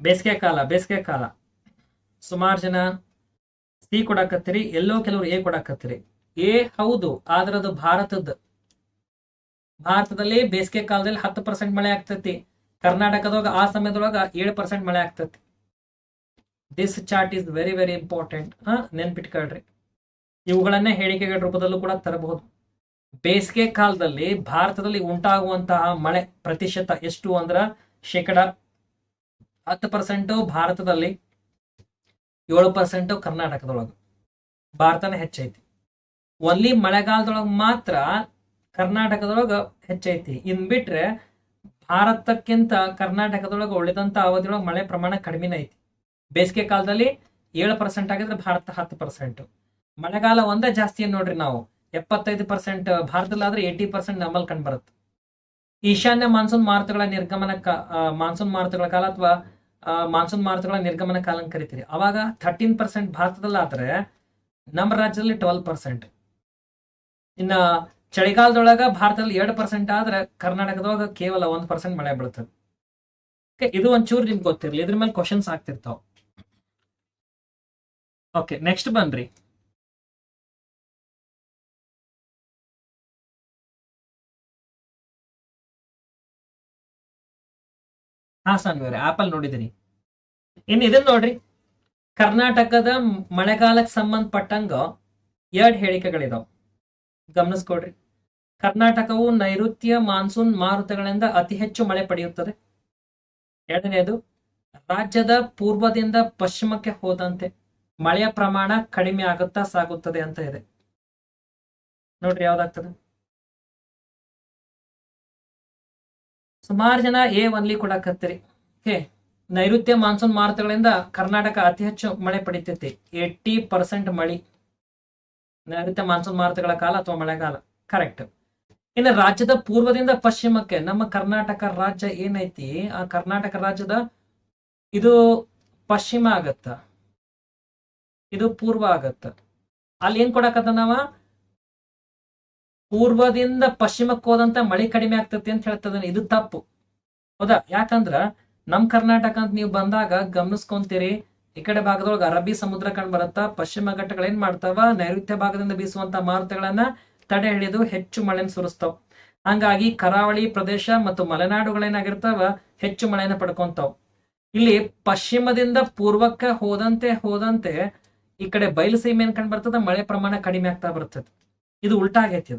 Speaker 1: ಬೇಸಿಗೆ ಕಾಲ ಬೇಸಿಗೆ ಕಾಲ. ಸುಮಾರು ಜನ ಸಿ ಕೊಡಾಕತ್ತೀರಿ, ಎಲ್ಲೋ ಕೆಲವರು ಎ ಕೊಡಾಕತ್ತೀರಿ. ಎ ಹೌದು, ಆದ್ರೆ ಅದು ಭಾರತದ. ಭಾರತದಲ್ಲಿ ಬೇಸಿಗೆ ಕಾಲದಲ್ಲಿ ಹತ್ತು ಪರ್ಸೆಂಟ್ ಮಳೆ ಆಗ್ತತಿ. ಕರ್ನಾಟಕದೊಳಗ, ಆ ಸಮಯದೊಳಗ ಏಳು ಪರ್ಸೆಂಟ್ ಮಳೆ ಆಗ್ತತಿ. This chart is very very important ಹಾ ನೆನ್ಪಿಟ್ಕೊಳ್ರಿ ಇವುಗಳನ್ನ ಹೇಳಿಕೆಗಳ ರೂಪದಲ್ಲೂ ಕೂಡ ತರಬಹುದು. ಬೇಸಿಗೆ ಕಾಲದಲ್ಲಿ ಭಾರತದಲ್ಲಿ ಉಂಟಾಗುವಂತಹ ಮಳೆ ಪ್ರತಿಶತ ಎಷ್ಟು ಅಂದ್ರ ಶೇಕಡ ಹತ್ತು ಪರ್ಸೆಂಟ್ ಭಾರತದಲ್ಲಿ, ಏಳು ಪರ್ಸೆಂಟ್ ಕರ್ನಾಟಕದೊಳಗ. ಭಾರತನೇ ಹೆಚ್ಚೈತಿ. ಒನ್ಲಿ ಮಳೆಗಾಲದೊಳಗ ಮಾತ್ರ ಕರ್ನಾಟಕದೊಳಗ ಹೆಚ್ಚೈತಿ. ಇನ್ ಬಿಟ್ರೆ ಭಾರತಕ್ಕಿಂತ ಕರ್ನಾಟಕದೊಳಗೆ ಉಳಿದಂತ ಅವಧಿಯೊಳಗೆ ಮಳೆ ಪ್ರಮಾಣ ಕಡಿಮೆನೇ ಐತಿ. ಬೇಸಿಗೆ ಕಾಲದಲ್ಲಿ ಏಳು ಪರ್ಸೆಂಟ್ ಆಗಿದ್ರೆ ಭಾರತ ಹತ್ತು ಪರ್ಸೆಂಟ್ ಮಳೆಗಾಲ ಒಂದೇ ಜಾಸ್ತಿ ನೋಡ್ರಿ ನಾವು? ಎಪ್ಪತ್ತೈದು ಪರ್ಸೆಂಟ್ ಭಾರತದಲ್ಲಿ ಆದ್ರೆ ಏಯ್ಟಿ ಪರ್ಸೆಂಟ್ ನಮ್ಮಲ್ಲಿ ಕಂಡು ಬರುತ್ತೆ. ಈಶಾನ್ಯ ಮಾನ್ಸೂನ್ ಮಾರುತಗಳ ನಿರ್ಗಮನ ಮಾನ್ಸೂನ್ ಮಾರುತಗಳ ಕಾಲ ಅಥವಾ ಮಾನ್ಸೂನ್ ಮಾರುತಗಳ ನಿರ್ಗಮನ ಕಾಲ ಕರಿತೀರಿ. ಅವಾಗ ಥರ್ಟೀನ್ ಪರ್ಸೆಂಟ್ ಭಾರತದಲ್ಲಿ ಆದ್ರೆ ನಮ್ಮ ರಾಜ್ಯದಲ್ಲಿ ಟ್ವೆಲ್ ಪರ್ಸೆಂಟ್ ಇನ್ನ ಚಳಿಗಾಲದೊಳಗ ಭಾರತದಲ್ಲಿ ಎರಡು ಪರ್ಸೆಂಟ್ ಆದ್ರೆ ಕರ್ನಾಟಕದೊಳಗ ಕೇವಲ ಒಂದ್ ಪರ್ಸೆಂಟ್ ಮಳೆ ಬೀಳ್ತದೆ ಇದು ಒಂಚೂರು ನಿಮ್ಗೆ ಗೊತ್ತಿರ್ಲಿ, ಇದ್ರ ಮೇಲೆ ಕ್ವಶನ್ಸ್ ಆಗ್ತಿರ್ತಾವ. ಓಕೆ ನೆಕ್ಸ್ಟ್ ಬನ್ರಿ ಹಾ ಸಾನ್ವಿವ್ರೆ ಆಪಲ್ ನೋಡಿದಿರಿ ಇನ್ ಇದನ್ನ ನೋಡ್ರಿ. ಕರ್ನಾಟಕದ ಮಳೆಗಾಲಕ್ಕೆ ಸಂಬಂಧಪಟ್ಟಂಗ ಎರಡ್ ಹೇಳಿಕೆಗಳಿದಾವ್. ಗಮನಿಸ್ಕೊಡ್ರಿ ಕರ್ನಾಟಕವು ನೈಋತ್ಯ ಮಾನ್ಸೂನ್ ಮಾರುತಗಳಿಂದ ಅತಿ ಹೆಚ್ಚು ಮಳೆ ಪಡೆಯುತ್ತದೆ. ಎರಡನೇದು ರಾಜ್ಯದ ಪೂರ್ವದಿಂದ ಪಶ್ಚಿಮಕ್ಕೆ ಹೋದಂತೆ ಮಳೆಯ ಪ್ರಮಾಣ ಕಡಿಮೆ ಆಗುತ್ತಾ ಸಾಗುತ್ತದೆ ಅಂತ ಇದೆ. ನೋಡ್ರಿ ಯಾವ್ದಾಗ್ತದೆ? ಸುಮಾರು ಜನ ಎ ಒನ್ಲಿ ಕೊಡಕತ್ತೀರಿ ಹೇ, ನೈಋತ್ಯ ಮಾನ್ಸೂನ್ ಮಾರುತಗಳಿಂದ ಕರ್ನಾಟಕ ಅತಿ ಹೆಚ್ಚು ಮಳೆ ಪಡಿತೈತಿ ಏಟಿ ಪರ್ಸೆಂಟ್ ಮಳಿ ನೈಋತ್ಯ ಮಾನ್ಸೂನ್ ಮಾರುತಗಳ ಕಾಲ ಅಥವಾ ಮಳೆಗಾಲ. ಕರೆಕ್ಟ್. ಇನ್ನು ರಾಜ್ಯದ ಪೂರ್ವದಿಂದ ಪಶ್ಚಿಮಕ್ಕೆ, ನಮ್ಮ ಕರ್ನಾಟಕ ರಾಜ್ಯ ಏನೈತಿ? ಆ ಕರ್ನಾಟಕ ರಾಜ್ಯದ ಇದು ಪಶ್ಚಿಮ ಆಗತ್ತ. ಇದು ಪೂರ್ವ ಆಗತ್ತ. ಅಲ್ಲಿ ಏನ್ ಕೊಡಕತ್ತ ನಾವ? ಪೂರ್ವದಿಂದ ಪಶ್ಚಿಮಕ್ಕೆ ಹೋದಂತ ಮಳೆ ಕಡಿಮೆ ಆಗ್ತತಿ ಅಂತ ಹೇಳ್ತದ ಇದು ತಪ್ಪು. ಹೌದಾ? ಯಾಕಂದ್ರ ನಮ್ ಕರ್ನಾಟಕ ಅಂತ ನೀವು ಬಂದಾಗ ಗಮನಿಸ್ಕೊಂತೀರಿ, ಈ ಕಡೆ ಭಾಗದೊಳಗೆ ಅರಬ್ಬಿ ಸಮುದ್ರ ಕಂಡು ಬರುತ್ತಾ, ಪಶ್ಚಿಮ ಘಟ್ಟಗಳು ಏನ್ ಮಾಡ್ತಾವ? ನೈಋತ್ಯ ಭಾಗದಿಂದ ಬೀಸುವಂತ ಮಾರುತಗಳನ್ನ ತಡೆ ಹಿಡಿದು ಹೆಚ್ಚು ಮಳೆನ ಸುರಿಸ್ತಾವ. ಹಂಗಾಗಿ ಕರಾವಳಿ ಪ್ರದೇಶ ಮತ್ತು ಮಲೆನಾಡುಗಳೇನಾಗಿರ್ತಾವ ಹೆಚ್ಚು ಮಳೆನ ಪಡ್ಕೊಂತಾವ್. ಇಲ್ಲಿ ಪಶ್ಚಿಮದಿಂದ ಪೂರ್ವಕ್ಕೆ ಹೋದಂತೆ ಹೋದಂತೆ ಈ ಕಡೆ ಬಯಲು ಸೀಮೆ ಏನ್ ಕಂಡು ಬರ್ತದ, ಮಳೆ ಪ್ರಮಾಣ ಕಡಿಮೆ ಆಗ್ತಾ ಬರ್ತದೆ. ಇದು ಉಲ್ಟಾ ಆಗೈತಿ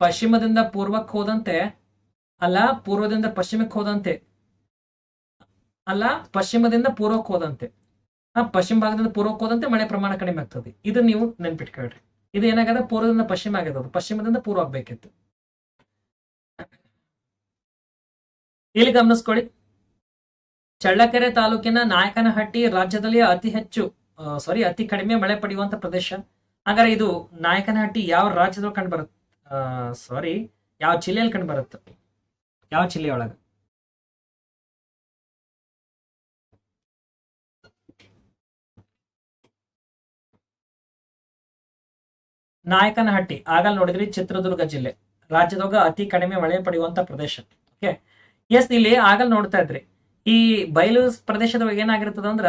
Speaker 1: ಪಶ್ಚಿಮದಿಂದ ಪೂರ್ವಕ್ಕೆ ಹೋದಂತೆ ಅಲ್ಲ, ಪೂರ್ವದಿಂದ ಪಶ್ಚಿಮಕ್ಕೆ ಹೋದಂತೆ ಅಲ್ಲ, ಪಶ್ಚಿಮದಿಂದ ಪೂರ್ವಕ್ಕೆ ಹೋದಂತೆ. ಆ ಪಶ್ಚಿಮ ಭಾಗದಿಂದ ಪೂರ್ವಕ್ಕೆ ಹೋದಂತೆ ಮಳೆ ಪ್ರಮಾಣ ಕಡಿಮೆ ಆಗ್ತದೆ. ಇದನ್ನ ನೀವು ನೆನ್ಪಿಟ್ಕೊಳ್ರಿ. ಇದು ಏನಾಗದ ಪೂರ್ವದಿಂದ ಪಶ್ಚಿಮ ಆಗ್ಯದ ಪಶ್ಚಿಮದಿಂದ ಪೂರ್ವ ಆಗ್ಬೇಕಿತ್ತು. ಇಲ್ಲಿ ಗಮನಿಸ್ಕೊಳ್ಳಿ. ಚಳ್ಳಕೆರೆ ತಾಲೂಕಿನ ನಾಯಕನಹಟ್ಟಿ ರಾಜ್ಯದಲ್ಲಿ ಅತಿ ಹೆಚ್ಚು ಸಾರಿ ಅತಿ ಕಡಿಮೆ ಮಳೆ ಪಡೆಯುವಂತ ಪ್ರದೇಶ. ಹಾಗಾದ್ರೆ ಇದು ನಾಯಕನಹಟ್ಟಿ ಯಾವ ರಾಜ್ಯದಲ್ಲಿ ಕಂಡು ಬರುತ್ತೆ ಸಾರಿ ಯಾವ ಜಿಲ್ಲೆಯಲ್ಲಿ ಕಂಡು ಬರುತ್ತೆ ಯಾವ ಜಿಲ್ಲೆಯೊಳಗ ನಾಯಕನಹಟ್ಟಿ, ಆಗಲ್ ನೋಡಿದ್ರಿ ಚಿತ್ರದುರ್ಗ ಜಿಲ್ಲೆ. ರಾಜ್ಯದಾಗ ಅತಿ ಕಡಿಮೆ ಮಳೆ ಪಡೆಯುವಂತ ಪ್ರದೇಶ. ಓಕೆ ಎಸ್ ಇಲ್ಲಿ ಆಗಲ್ ನೋಡ್ತಾ ಇದ್ರಿ. ಈ ಬಯಲು ಪ್ರದೇಶದೊಳಗೆ ಏನಾಗಿರ್ತದ ಅಂದ್ರ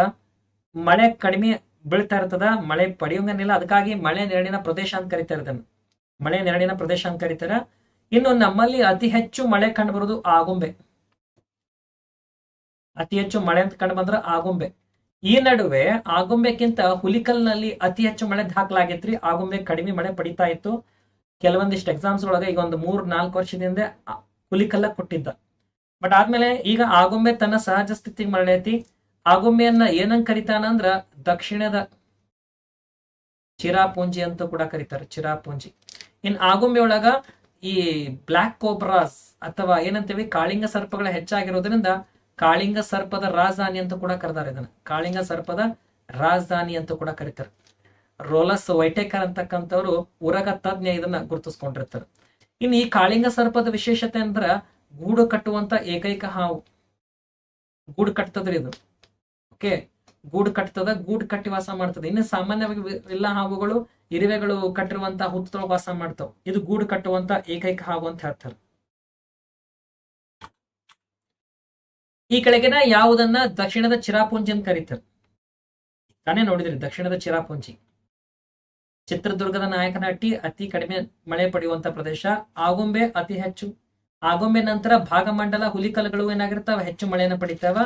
Speaker 1: ಮಳೆ ಕಡಿಮೆ ಬೀಳ್ತಾ ಇರ್ತದ, ಮಳೆ ಪಡೆಯೋಂಗನಿಲ್ಲ. ಅದಕ್ಕಾಗಿ ಮಳೆ ನೆರಳಿನ ಪ್ರದೇಶ ಅಂತ ಇದನ್ನ. ಮಳೆ ನೆರಳಿನ ಪ್ರದೇಶ ಅಂತ ಕರೀತಾರ. ಇನ್ನು ನಮ್ಮಲ್ಲಿ ಅತಿ ಹೆಚ್ಚು ಮಳೆ ಕಂಡು ಆಗುಂಬೆ. ಅತಿ ಹೆಚ್ಚು ಮಳೆ ಅಂತ ಕಂಡು ಬಂದ್ರ ಆಗುಂಬೆ. ಈ ನಡುವೆ ಆಗುಂಬೆಕ್ಕಿಂತ ಹುಲಿಕಲ್ನಲ್ಲಿ ಅತಿ ಹೆಚ್ಚು ಮಳೆ ದಾಖಲಾಗಿತ್ರಿ. ಆಗುಂಬೆ ಕಡಿಮೆ ಮಳೆ ಪಡಿತಾ ಇತ್ತು. ಕೆಲವೊಂದಿಷ್ಟು ಎಕ್ಸಾಮ್ಸ್ ಒಳಗೆ ಈಗ ಒಂದು ಮೂರ್ ನಾಲ್ಕು ವರ್ಷದಿಂದ ಹುಲಿಕಲ್ಲ ಕೊಟ್ಟಿದ್ದ. ಬಟ್ ಆದ್ಮೇಲೆ ಈಗ ಆಗುಂಬೆ ತನ್ನ ಸಹಜ ಸ್ಥಿತಿಗೆ ಮರಳೈತಿ. ಆಗುಂಬೆಯನ್ನ ಏನಂಗ್ ಕರಿತಾನಂದ್ರ ದಕ್ಷಿಣದ ಚಿರಾಪುಂಜಿ ಅಂತ ಕೂಡ ಕರೀತಾರೆ, ಚಿರಾಪುಂಜಿ. ಇನ್ ಆಗುಂಬೆ ಒಳಗ ಈ ಬ್ಲಾಕ್ ಕೋಬ್ರಾಸ್ ಅಥವಾ ಏನಂತೀವಿ ಕಾಳಿಂಗ ಸರ್ಪಗಳ ಹೆಚ್ಚಾಗಿರೋದ್ರಿಂದ ಕಾಳಿಂಗ ಸರ್ಪದ ರಾಜಧಾನಿ ಅಂತ ಕೂಡ ಕರೆದಾರೆ ಇದನ್ನ. ಕಾಳಿಂಗ ಸರ್ಪದ ರಾಜಧಾನಿ ಅಂತ ಕೂಡ ಕರೀತಾರೆ. ರೋಲಸ್ ವೈಟೇಕರ್ ಅಂತಕ್ಕಂಥವ್ರು ಉರಗ ತಜ್ಞ ಇದನ್ನ ಗುರುತಿಸ್ಕೊಂಡಿರ್ತಾರೆ. ಇನ್ನು ಈ ಕಾಳಿಂಗ ಸರ್ಪದ ವಿಶೇಷತೆ ಅಂದ್ರ ಗೂಡು ಕಟ್ಟುವಂತ ಏಕೈಕ ಹಾವು. ಗೂಡು ಕಟ್ತದ್ರಿ ಇದು. ಓಕೆ ಗೂಡು ಕಟ್ತದ, ಗೂಡು ಕಟ್ಟಿ ವಾಸ ಮಾಡ್ತದೆ. ಇನ್ನು ಸಾಮಾನ್ಯವಾಗಿ ಎಲ್ಲ ಹಾವುಗಳು, ಇರುವೆಗಳು ಕಟ್ಟಿರುವಂತ ಹುತ್ತದೊಳಗೆ ವಾಸ ಮಾಡ್ತಾವ. ಇದು ಗೂಡು ಕಟ್ಟುವಂತ ಏಕೈಕ ಹಾವು ಅಂತ ಹೇಳ್ತಾರೆ. ಈ ಕೆಳಗಿನ ಯಾವುದನ್ನ ದಕ್ಷಿಣದ ಚಿರಾಪುಂಜಿ ಅಂತ ಕರೀತಾರೆ. ತಾನೇ ನೋಡಿದ್ರಿ, ದಕ್ಷಿಣದ ಚಿರಾಪುಂಜಿ. ಚಿತ್ರದುರ್ಗದ ನಾಯಕನಹಟ್ಟಿ ಅತಿ ಕಡಿಮೆ ಮಳೆ ಪಡೆಯುವಂತ ಪ್ರದೇಶ. ಆಗುಂಬೆ ಅತಿ ಹೆಚ್ಚು. ಆಗುಂಬೆ ನಂತರ ಭಾಗಮಂಡಲ ಹುಲಿಕಲ್ಗಳು ಏನಾಗಿರ್ತಾವ? ಹೆಚ್ಚು ಮಳೆಯನ್ನು ಪಡಿತಾವ.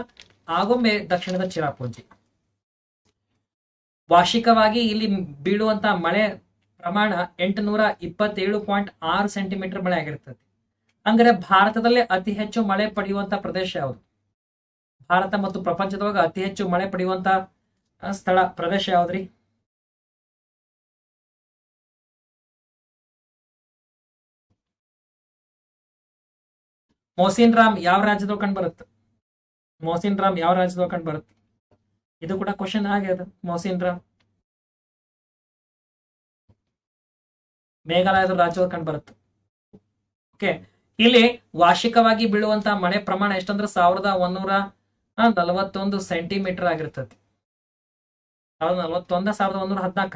Speaker 1: ಆಗುಂಬೆ ದಕ್ಷಿಣದ ಚಿರಾಪುಂಜಿ. ವಾರ್ಷಿಕವಾಗಿ ಇಲ್ಲಿ ಬೀಳುವಂತ ಮಳೆ ಪ್ರಮಾಣ ಎಂಟುನೂರ ಇಪ್ಪತ್ತೇಳು ಪಾಯಿಂಟ್ ಆರು ಸೆಂಟಿಮೀಟರ್ ಮಳೆ ಆಗಿರ್ತದೆ. ಅಂದ್ರೆ ಭಾರತದಲ್ಲೇ ಅತಿ ಹೆಚ್ಚು ಮಳೆ ಪಡೆಯುವಂತ ಪ್ರದೇಶ ಯಾವುದು? ಭಾರತ ಮತ್ತು ಪ್ರಪಂಚದೊಳಗ ಅತಿ ಹೆಚ್ಚು ಮಳೆ ಪಡೆಯುವಂತ ಸ್ಥಳ, ಪ್ರದೇಶ ಯಾವ್ದ್ರಿ? ಮೋಸಿನ್ ರಾಮ್ ಯಾವ ರಾಜ್ಯದೊಳಗೆ ಕಂಡು ಬರುತ್ತೆ? ಮೋಸಿನ್ ರಾಮ್ ಯಾವ ರಾಜ್ಯದೊಳಗೆ ಕಂಡು ಬರುತ್ತೆ? ಇದು ಕೂಡ ಕ್ವಶನ್ ಆಗ್ಯದ ಮೋಸಿನ್ ರಾಮ್ ಮೇಘಾಲಯದ ರಾಜ್ಯದೊಳಗೆ ಕಂಡು ಬರುತ್ತೆ. ಓಕೆ ಇಲ್ಲಿ ವಾರ್ಷಿಕವಾಗಿ ಬೀಳುವಂತಹ ಮಳೆ ಪ್ರಮಾಣ ಎಷ್ಟಂದ್ರೆ ಸಾವಿರದ ಒಂದೂರ ನಲವತ್ತೊಂದು ಸೆಂಟಿಮೀಟರ್ ಆಗಿರ್ತದೆ. ಸಾವಿರದ ನಲವತ್ತೊಂದ, ಸಾವಿರದ ಒಂದೂರ ಹದ್ನಾಕ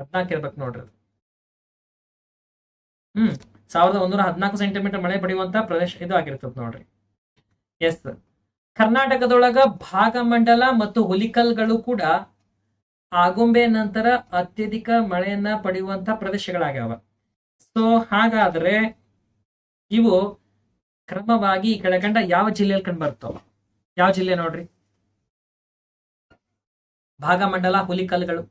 Speaker 1: ಹದ್ನಾಕ್ ಇರ್ಬೇಕು ನೋಡ್ರಿ ಹ್ಮ್, ಸಾವಿರದ ಒಂದೂರ ಹದಿನಾಲ್ಕು ಸೆಂಟಿಮೀಟರ್ ಮಳೆ ಪಡೆಯುವಂತ ಪ್ರದೇಶ ಇದು ಆಗಿರ್ತದೆ ನೋಡ್ರಿ. ಎಸ್ ಕರ್ನಾಟಕದೊಳಗ ಭಾಗಮಂಡಲ ಮತ್ತು ಹುಲಿಕಲ್ಗಳು ಕೂಡ ಆಗುಂಬೆ ನಂತರ ಅತ್ಯಧಿಕ ಮಳೆಯನ್ನ ಪಡೆಯುವಂತ ಪ್ರದೇಶಗಳಾಗ್ಯಾವ. ಸೊ ಹಾಗಾದ್ರೆ ಇವು ಕ್ರಮವಾಗಿ ಈ ಕೆಳಗಂಡ ಯಾವ ಜಿಲ್ಲೆಯಲ್ಲಿ ಕಂಡು ಯಾವ ಜಿಲ್ಲೆ ನೋಡ್ರಿ? ಭಾಗಮಂಡಲ ಹುಲಿಕಲ್ಗಳು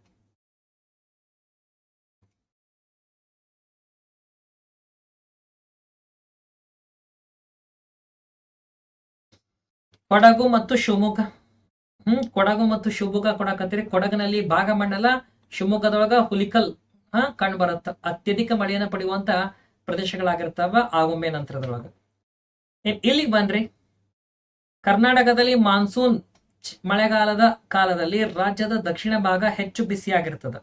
Speaker 1: ಕೊಡಗು ಮತ್ತು ಶಿವಮೊಗ್ಗ. ಹ್ಮ್, ಕೊಡಗು ಮತ್ತು ಶಿವಮೊಗ್ಗ ಕೊಡಕತ್ತೀರಿ. ಕೊಡಗಿನಲ್ಲಿ ಭಾಗಮಂಡಲ, ಶಿವಮೊಗ್ಗದೊಳಗ ಹುಲಿಕಲ್, ಹಾ, ಕಂಡು ಬರುತ್ತ. ಅತ್ಯಧಿಕ ಮಳೆಯನ್ನು ಪಡೆಯುವಂತ ಪ್ರದೇಶಗಳಾಗಿರ್ತಾವ ಆಗುಂಬೆ ನಂತರದೊಳಗ. ಇಲ್ಲಿಗೆ ಬನ್ರಿ. ಕರ್ನಾಟಕದಲ್ಲಿ ಮಾನ್ಸೂನ್ ಮಳೆಗಾಲದ ಕಾಲದಲ್ಲಿ ರಾಜ್ಯದ ದಕ್ಷಿಣ ಭಾಗ ಹೆಚ್ಚು ಬಿಸಿಯಾಗಿರ್ತದ.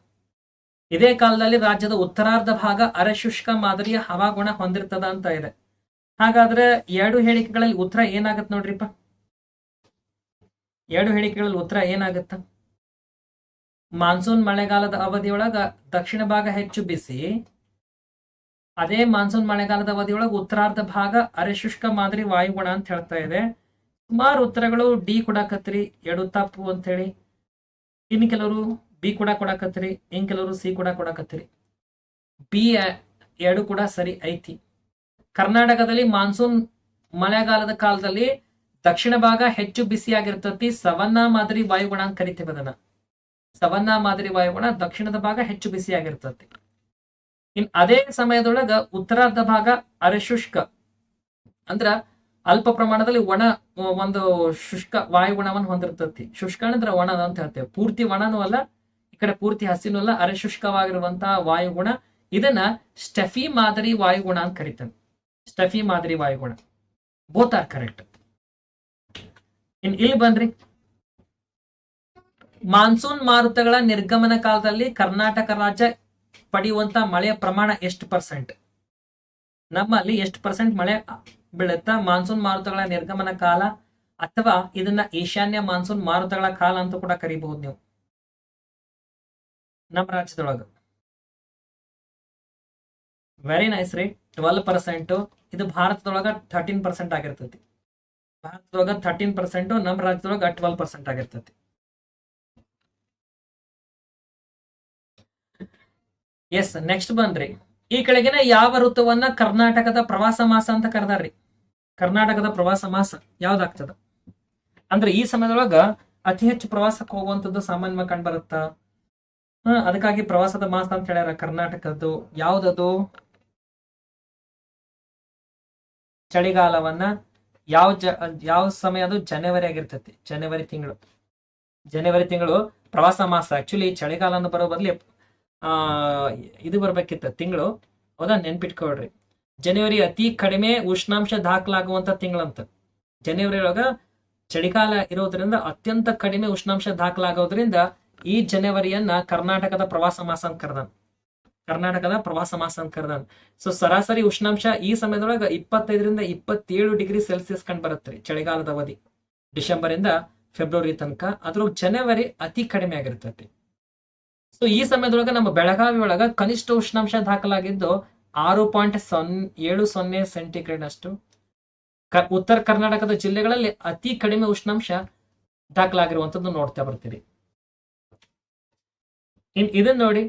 Speaker 1: ಇದೇ ಕಾಲದಲ್ಲಿ ರಾಜ್ಯದ ಉತ್ತರಾರ್ಧ ಭಾಗ ಅರೆಶುಷ್ಕ ಮಾದರಿಯ ಹವಾಗುಣ ಹೊಂದಿರ್ತದ ಅಂತ ಇದೆ. ಹಾಗಾದ್ರೆ ಎರಡು ಹೇಳಿಕೆಗಳಲ್ಲಿ ಉತ್ತರ ಏನಾಗತ್ತೆ ನೋಡ್ರಿಪ್ಪ? ಎರಡು ಹೇಳಿಕೆಗಳಲ್ಲಿ ಉತ್ತರ ಏನಾಗತ್ತ? ಮಾನ್ಸೂನ್ ಮಳೆಗಾಲದ ಅವಧಿಯೊಳಗ ದಕ್ಷಿಣ ಭಾಗ ಹೆಚ್ಚು ಬಿಸಿ ಅದೇ ಮಾನ್ಸೂನ್ ಮಳೆಗಾಲದ ಅವಧಿಯೊಳಗೆ ಉತ್ತರಾರ್ಧ ಭಾಗ ಅರೆಶುಷ್ಕ ಮಾದರಿ ವಾಯುಗುಣ ಅಂತ ಹೇಳ್ತಾ ಇದೆ. ಸುಮಾರು ಉತ್ತರಗಳು ಡಿ ಕೊಡಾಕತ್ರಿ ಎಡು ತಪ್ಪು ಅಂತ ಹೇಳಿ ಇನ್ನು ಕೆಲವರು ಬಿ ಕೂಡ ಕೊಡಾಕತ್ರಿ ಇನ್ ಕೆಲವರು ಸಿ ಕೂಡ ಕೊಡಾಕತ್ರಿ ಬಿ ಎರಡು ಕೂಡ ಸರಿ ಐತಿ. ಕರ್ನಾಟಕದಲ್ಲಿ ಮಾನ್ಸೂನ್ ಮಳೆಗಾಲದ ಕಾಲದಲ್ಲಿ ದಕ್ಷಿಣ ಭಾಗ ಹೆಚ್ಚು ಬಿಸಿಯಾಗಿರ್ತತಿ ಸವನ್ನಾ ಮಾದರಿ ವಾಯುಗುಣ ಅಂತ ಕರಿತೀವಿ ಅದನ್ನ. ಸವನ್ನಾ ಮಾದರಿ ವಾಯುಗುಣ ದಕ್ಷಿಣದ ಭಾಗ ಹೆಚ್ಚು ಬಿಸಿಯಾಗಿರ್ತತಿ. ಇನ್ ಅದೇ ಸಮಯದೊಳಗ ಉತ್ತರಾರ್ಧ ಭಾಗ ಅರೆಶುಷ್ಕ ಅಂದ್ರ ಅಲ್ಪ ಪ್ರಮಾಣದಲ್ಲಿ ಒಣ ಒಂದು ಶುಷ್ಕ ವಾಯುಗುಣವನ್ನು ಹೊಂದಿರ್ತತಿ. ಶುಷ್ಕ ಅಂದ್ರೆ ಒಣ ಅಂತ ಹೇಳ್ತೇವೆ. ಪೂರ್ತಿ ಒಣನೂ ಅಲ್ಲ, ಈ ಕಡೆ ಪೂರ್ತಿ ಹಸಿನೂ ಅಲ್ಲ, ಅರೆ ಶುಷ್ಕವಾಗಿರುವಂತಹ ವಾಯುಗುಣ. ಇದನ್ನ ಸ್ಟಫಿ ಮಾದರಿ ವಾಯುಗುಣ ಅಂತ ಕರಿತಾನೆ ಸ್ಟಫಿ ಮಾದರಿ ವಾಯುಗುಣ. ಬೋತ್ ಆರ್ ಕರೆಕ್ಟ್ ಇನ್ ಇಲ್ಲಿ ಬಂದ್ರಿ ಮಾನ್ಸೂನ್ ಮಾರುತಗಳ ನಿರ್ಗಮನ ಕಾಲದಲ್ಲಿ ಕರ್ನಾಟಕ ರಾಜ್ಯ ಪಡೆಯುವಂತ ಮಳೆಯ ಪ್ರಮಾಣ ಎಷ್ಟು ಪರ್ಸೆಂಟ್ ನಮ್ಮಲ್ಲಿ ಎಷ್ಟು ಪರ್ಸೆಂಟ್ ಮಳೆ ಬೀಳುತ್ತಾ? ಮಾನ್ಸೂನ್ ಮಾರುತಗಳ ನಿರ್ಗಮನ ಕಾಲ ಅಥವಾ ಇದನ್ನ ಈಶಾನ್ಯ ಮಾನ್ಸೂನ್ ಮಾರುತಗಳ ಕಾಲ ಅಂತ ಕೂಡ ಕರಿಬಹುದು ನೀವು. ನಮ್ಮ ರಾಜ್ಯದೊಳಗ. ವೆರಿ ನೈಸ್ ರೀ. ಟ್ವೆಲ್ ಪರ್ಸೆಂಟ್ ಇದು ಭಾರತದೊಳಗ ಥರ್ಟೀನ್ ಪರ್ಸೆಂಟ್ ಆಗಿರ್ತೈತಿ. ಭಾರತದೊಳಗ ಥರ್ಟೀನ್ ಪರ್ಸೆಂಟ್ ನಮ್ಮ ರಾಜ್ಯದೊಳಗ ಟ್ವೆಲ್ ಪರ್ಸೆಂಟ್ ಆಗಿರ್ತೈತಿ. ಎಸ್ ನೆಕ್ಸ್ಟ್ ಬಂದ್ರಿ. ಈ ಕೆಳಗಿನ ಯಾವ ಋತುವನ್ನ ಕರ್ನಾಟಕದ ಪ್ರವಾಸ ಮಾಸ ಅಂತ ಕರೆದಾರ್ರಿ. ಕರ್ನಾಟಕದ ಪ್ರವಾಸ ಮಾಸ ಯಾವ್ದಾಗ್ತದ? ಅಂದ್ರೆ ಈ ಸಮಯದೊಳಗ ಅತಿ ಹೆಚ್ಚು ಪ್ರವಾಸಕ್ಕೆ ಹೋಗುವಂತದ್ದು ಸಾಮಾನ್ಯವಾಗಿ ಕಂಡು ಬರುತ್ತ? ಅದಕ್ಕಾಗಿ ಪ್ರವಾಸದ ಮಾಸ ಅಂತ ಹೇಳ್ಯಾರ ಕರ್ನಾಟಕದ್ದು. ಯಾವ್ದದು? ಚಳಿಗಾಲವನ್ನ ಯಾವ ಜ, ಯಾವ ಸಮಯ ಅದು ಜನವರಿ ಆಗಿರ್ತೈತಿ. ಜನವರಿ ತಿಂಗಳು. ಜನವರಿ ತಿಂಗಳು ಪ್ರವಾಸ ಮಾಸ. ಆಕ್ಚುಲಿ ಚಳಿಗಾಲ ಬರೋ ಬದಲಿ ಇದು ಬರ್ಬೇಕಿತ್ತ, ತಿಂಗಳು. ಹೌದಾ? ನೆನ್ಪಿಟ್ಕೊಳ್ರಿ. ಜನವರಿ ಅತಿ ಕಡಿಮೆ ಉಷ್ಣಾಂಶ ದಾಖಲಾಗುವಂತ ತಿಂಗಳಂತ. ಜನವರಿ ಒಳಗ ಚಳಿಗಾಲ ಇರೋದ್ರಿಂದ ಅತ್ಯಂತ ಕಡಿಮೆ ಉಷ್ಣಾಂಶ ದಾಖಲಾಗೋದ್ರಿಂದ ಈ ಜನವರಿಯನ್ನ ಕರ್ನಾಟಕದ ಪ್ರವಾಸ ಮಾಸ ಅಂತ ಕರ್ದಾನ ಕರ್ನಾಟಕದ ಪ್ರವಾಸ ಮಾಸ ಅಂತ ಕರ್ದಾನ ಸೊ ಸರಾಸರಿ ಉಷ್ಣಾಂಶ ಈ ಸಮಯದೊಳಗ ಇಪ್ಪತ್ತೈದರಿಂದ ಇಪ್ಪತ್ತೇಳು ಡಿಗ್ರಿ ಸೆಲ್ಸಿಯಸ್ ಕಂಡು ಬರುತ್ತೆ ಚಳಿಗಾಲದ ಅವಧಿ. ಡಿಸೆಂಬರ್ ಇಂದ ಫೆಬ್ರವರಿ ತನಕ. ಅದ್ರ ಜನವರಿ ಅತಿ ಕಡಿಮೆ ಆಗಿರ್ತೈತಿ. ಸೊ ಈ ಸಮಯದೊಳಗ ನಮ್ಮ ಬೆಳಗಾವಿ ಒಳಗ ಕನಿಷ್ಠ ಉಷ್ಣಾಂಶ ದಾಖಲಾಗಿದ್ದು ಆರು ಪಾಯಿಂಟ್ ಸೊನ್ನೆ ಏಳು ಸೊನ್ನೆ ಸೆಂಟಿಗ್ರೇಡ್ ಅಷ್ಟು. ಉತ್ತರ ಕರ್ನಾಟಕದ ಜಿಲ್ಲೆಗಳಲ್ಲಿ ಅತಿ ಕಡಿಮೆ ಉಷ್ಣಾಂಶ ದಾಖಲಾಗಿರುವಂತದ್ದು ನೋಡ್ತಾ ಬರ್ತೀರಿ. ಇನ್ ಇದನ್ನ ನೋಡಿ.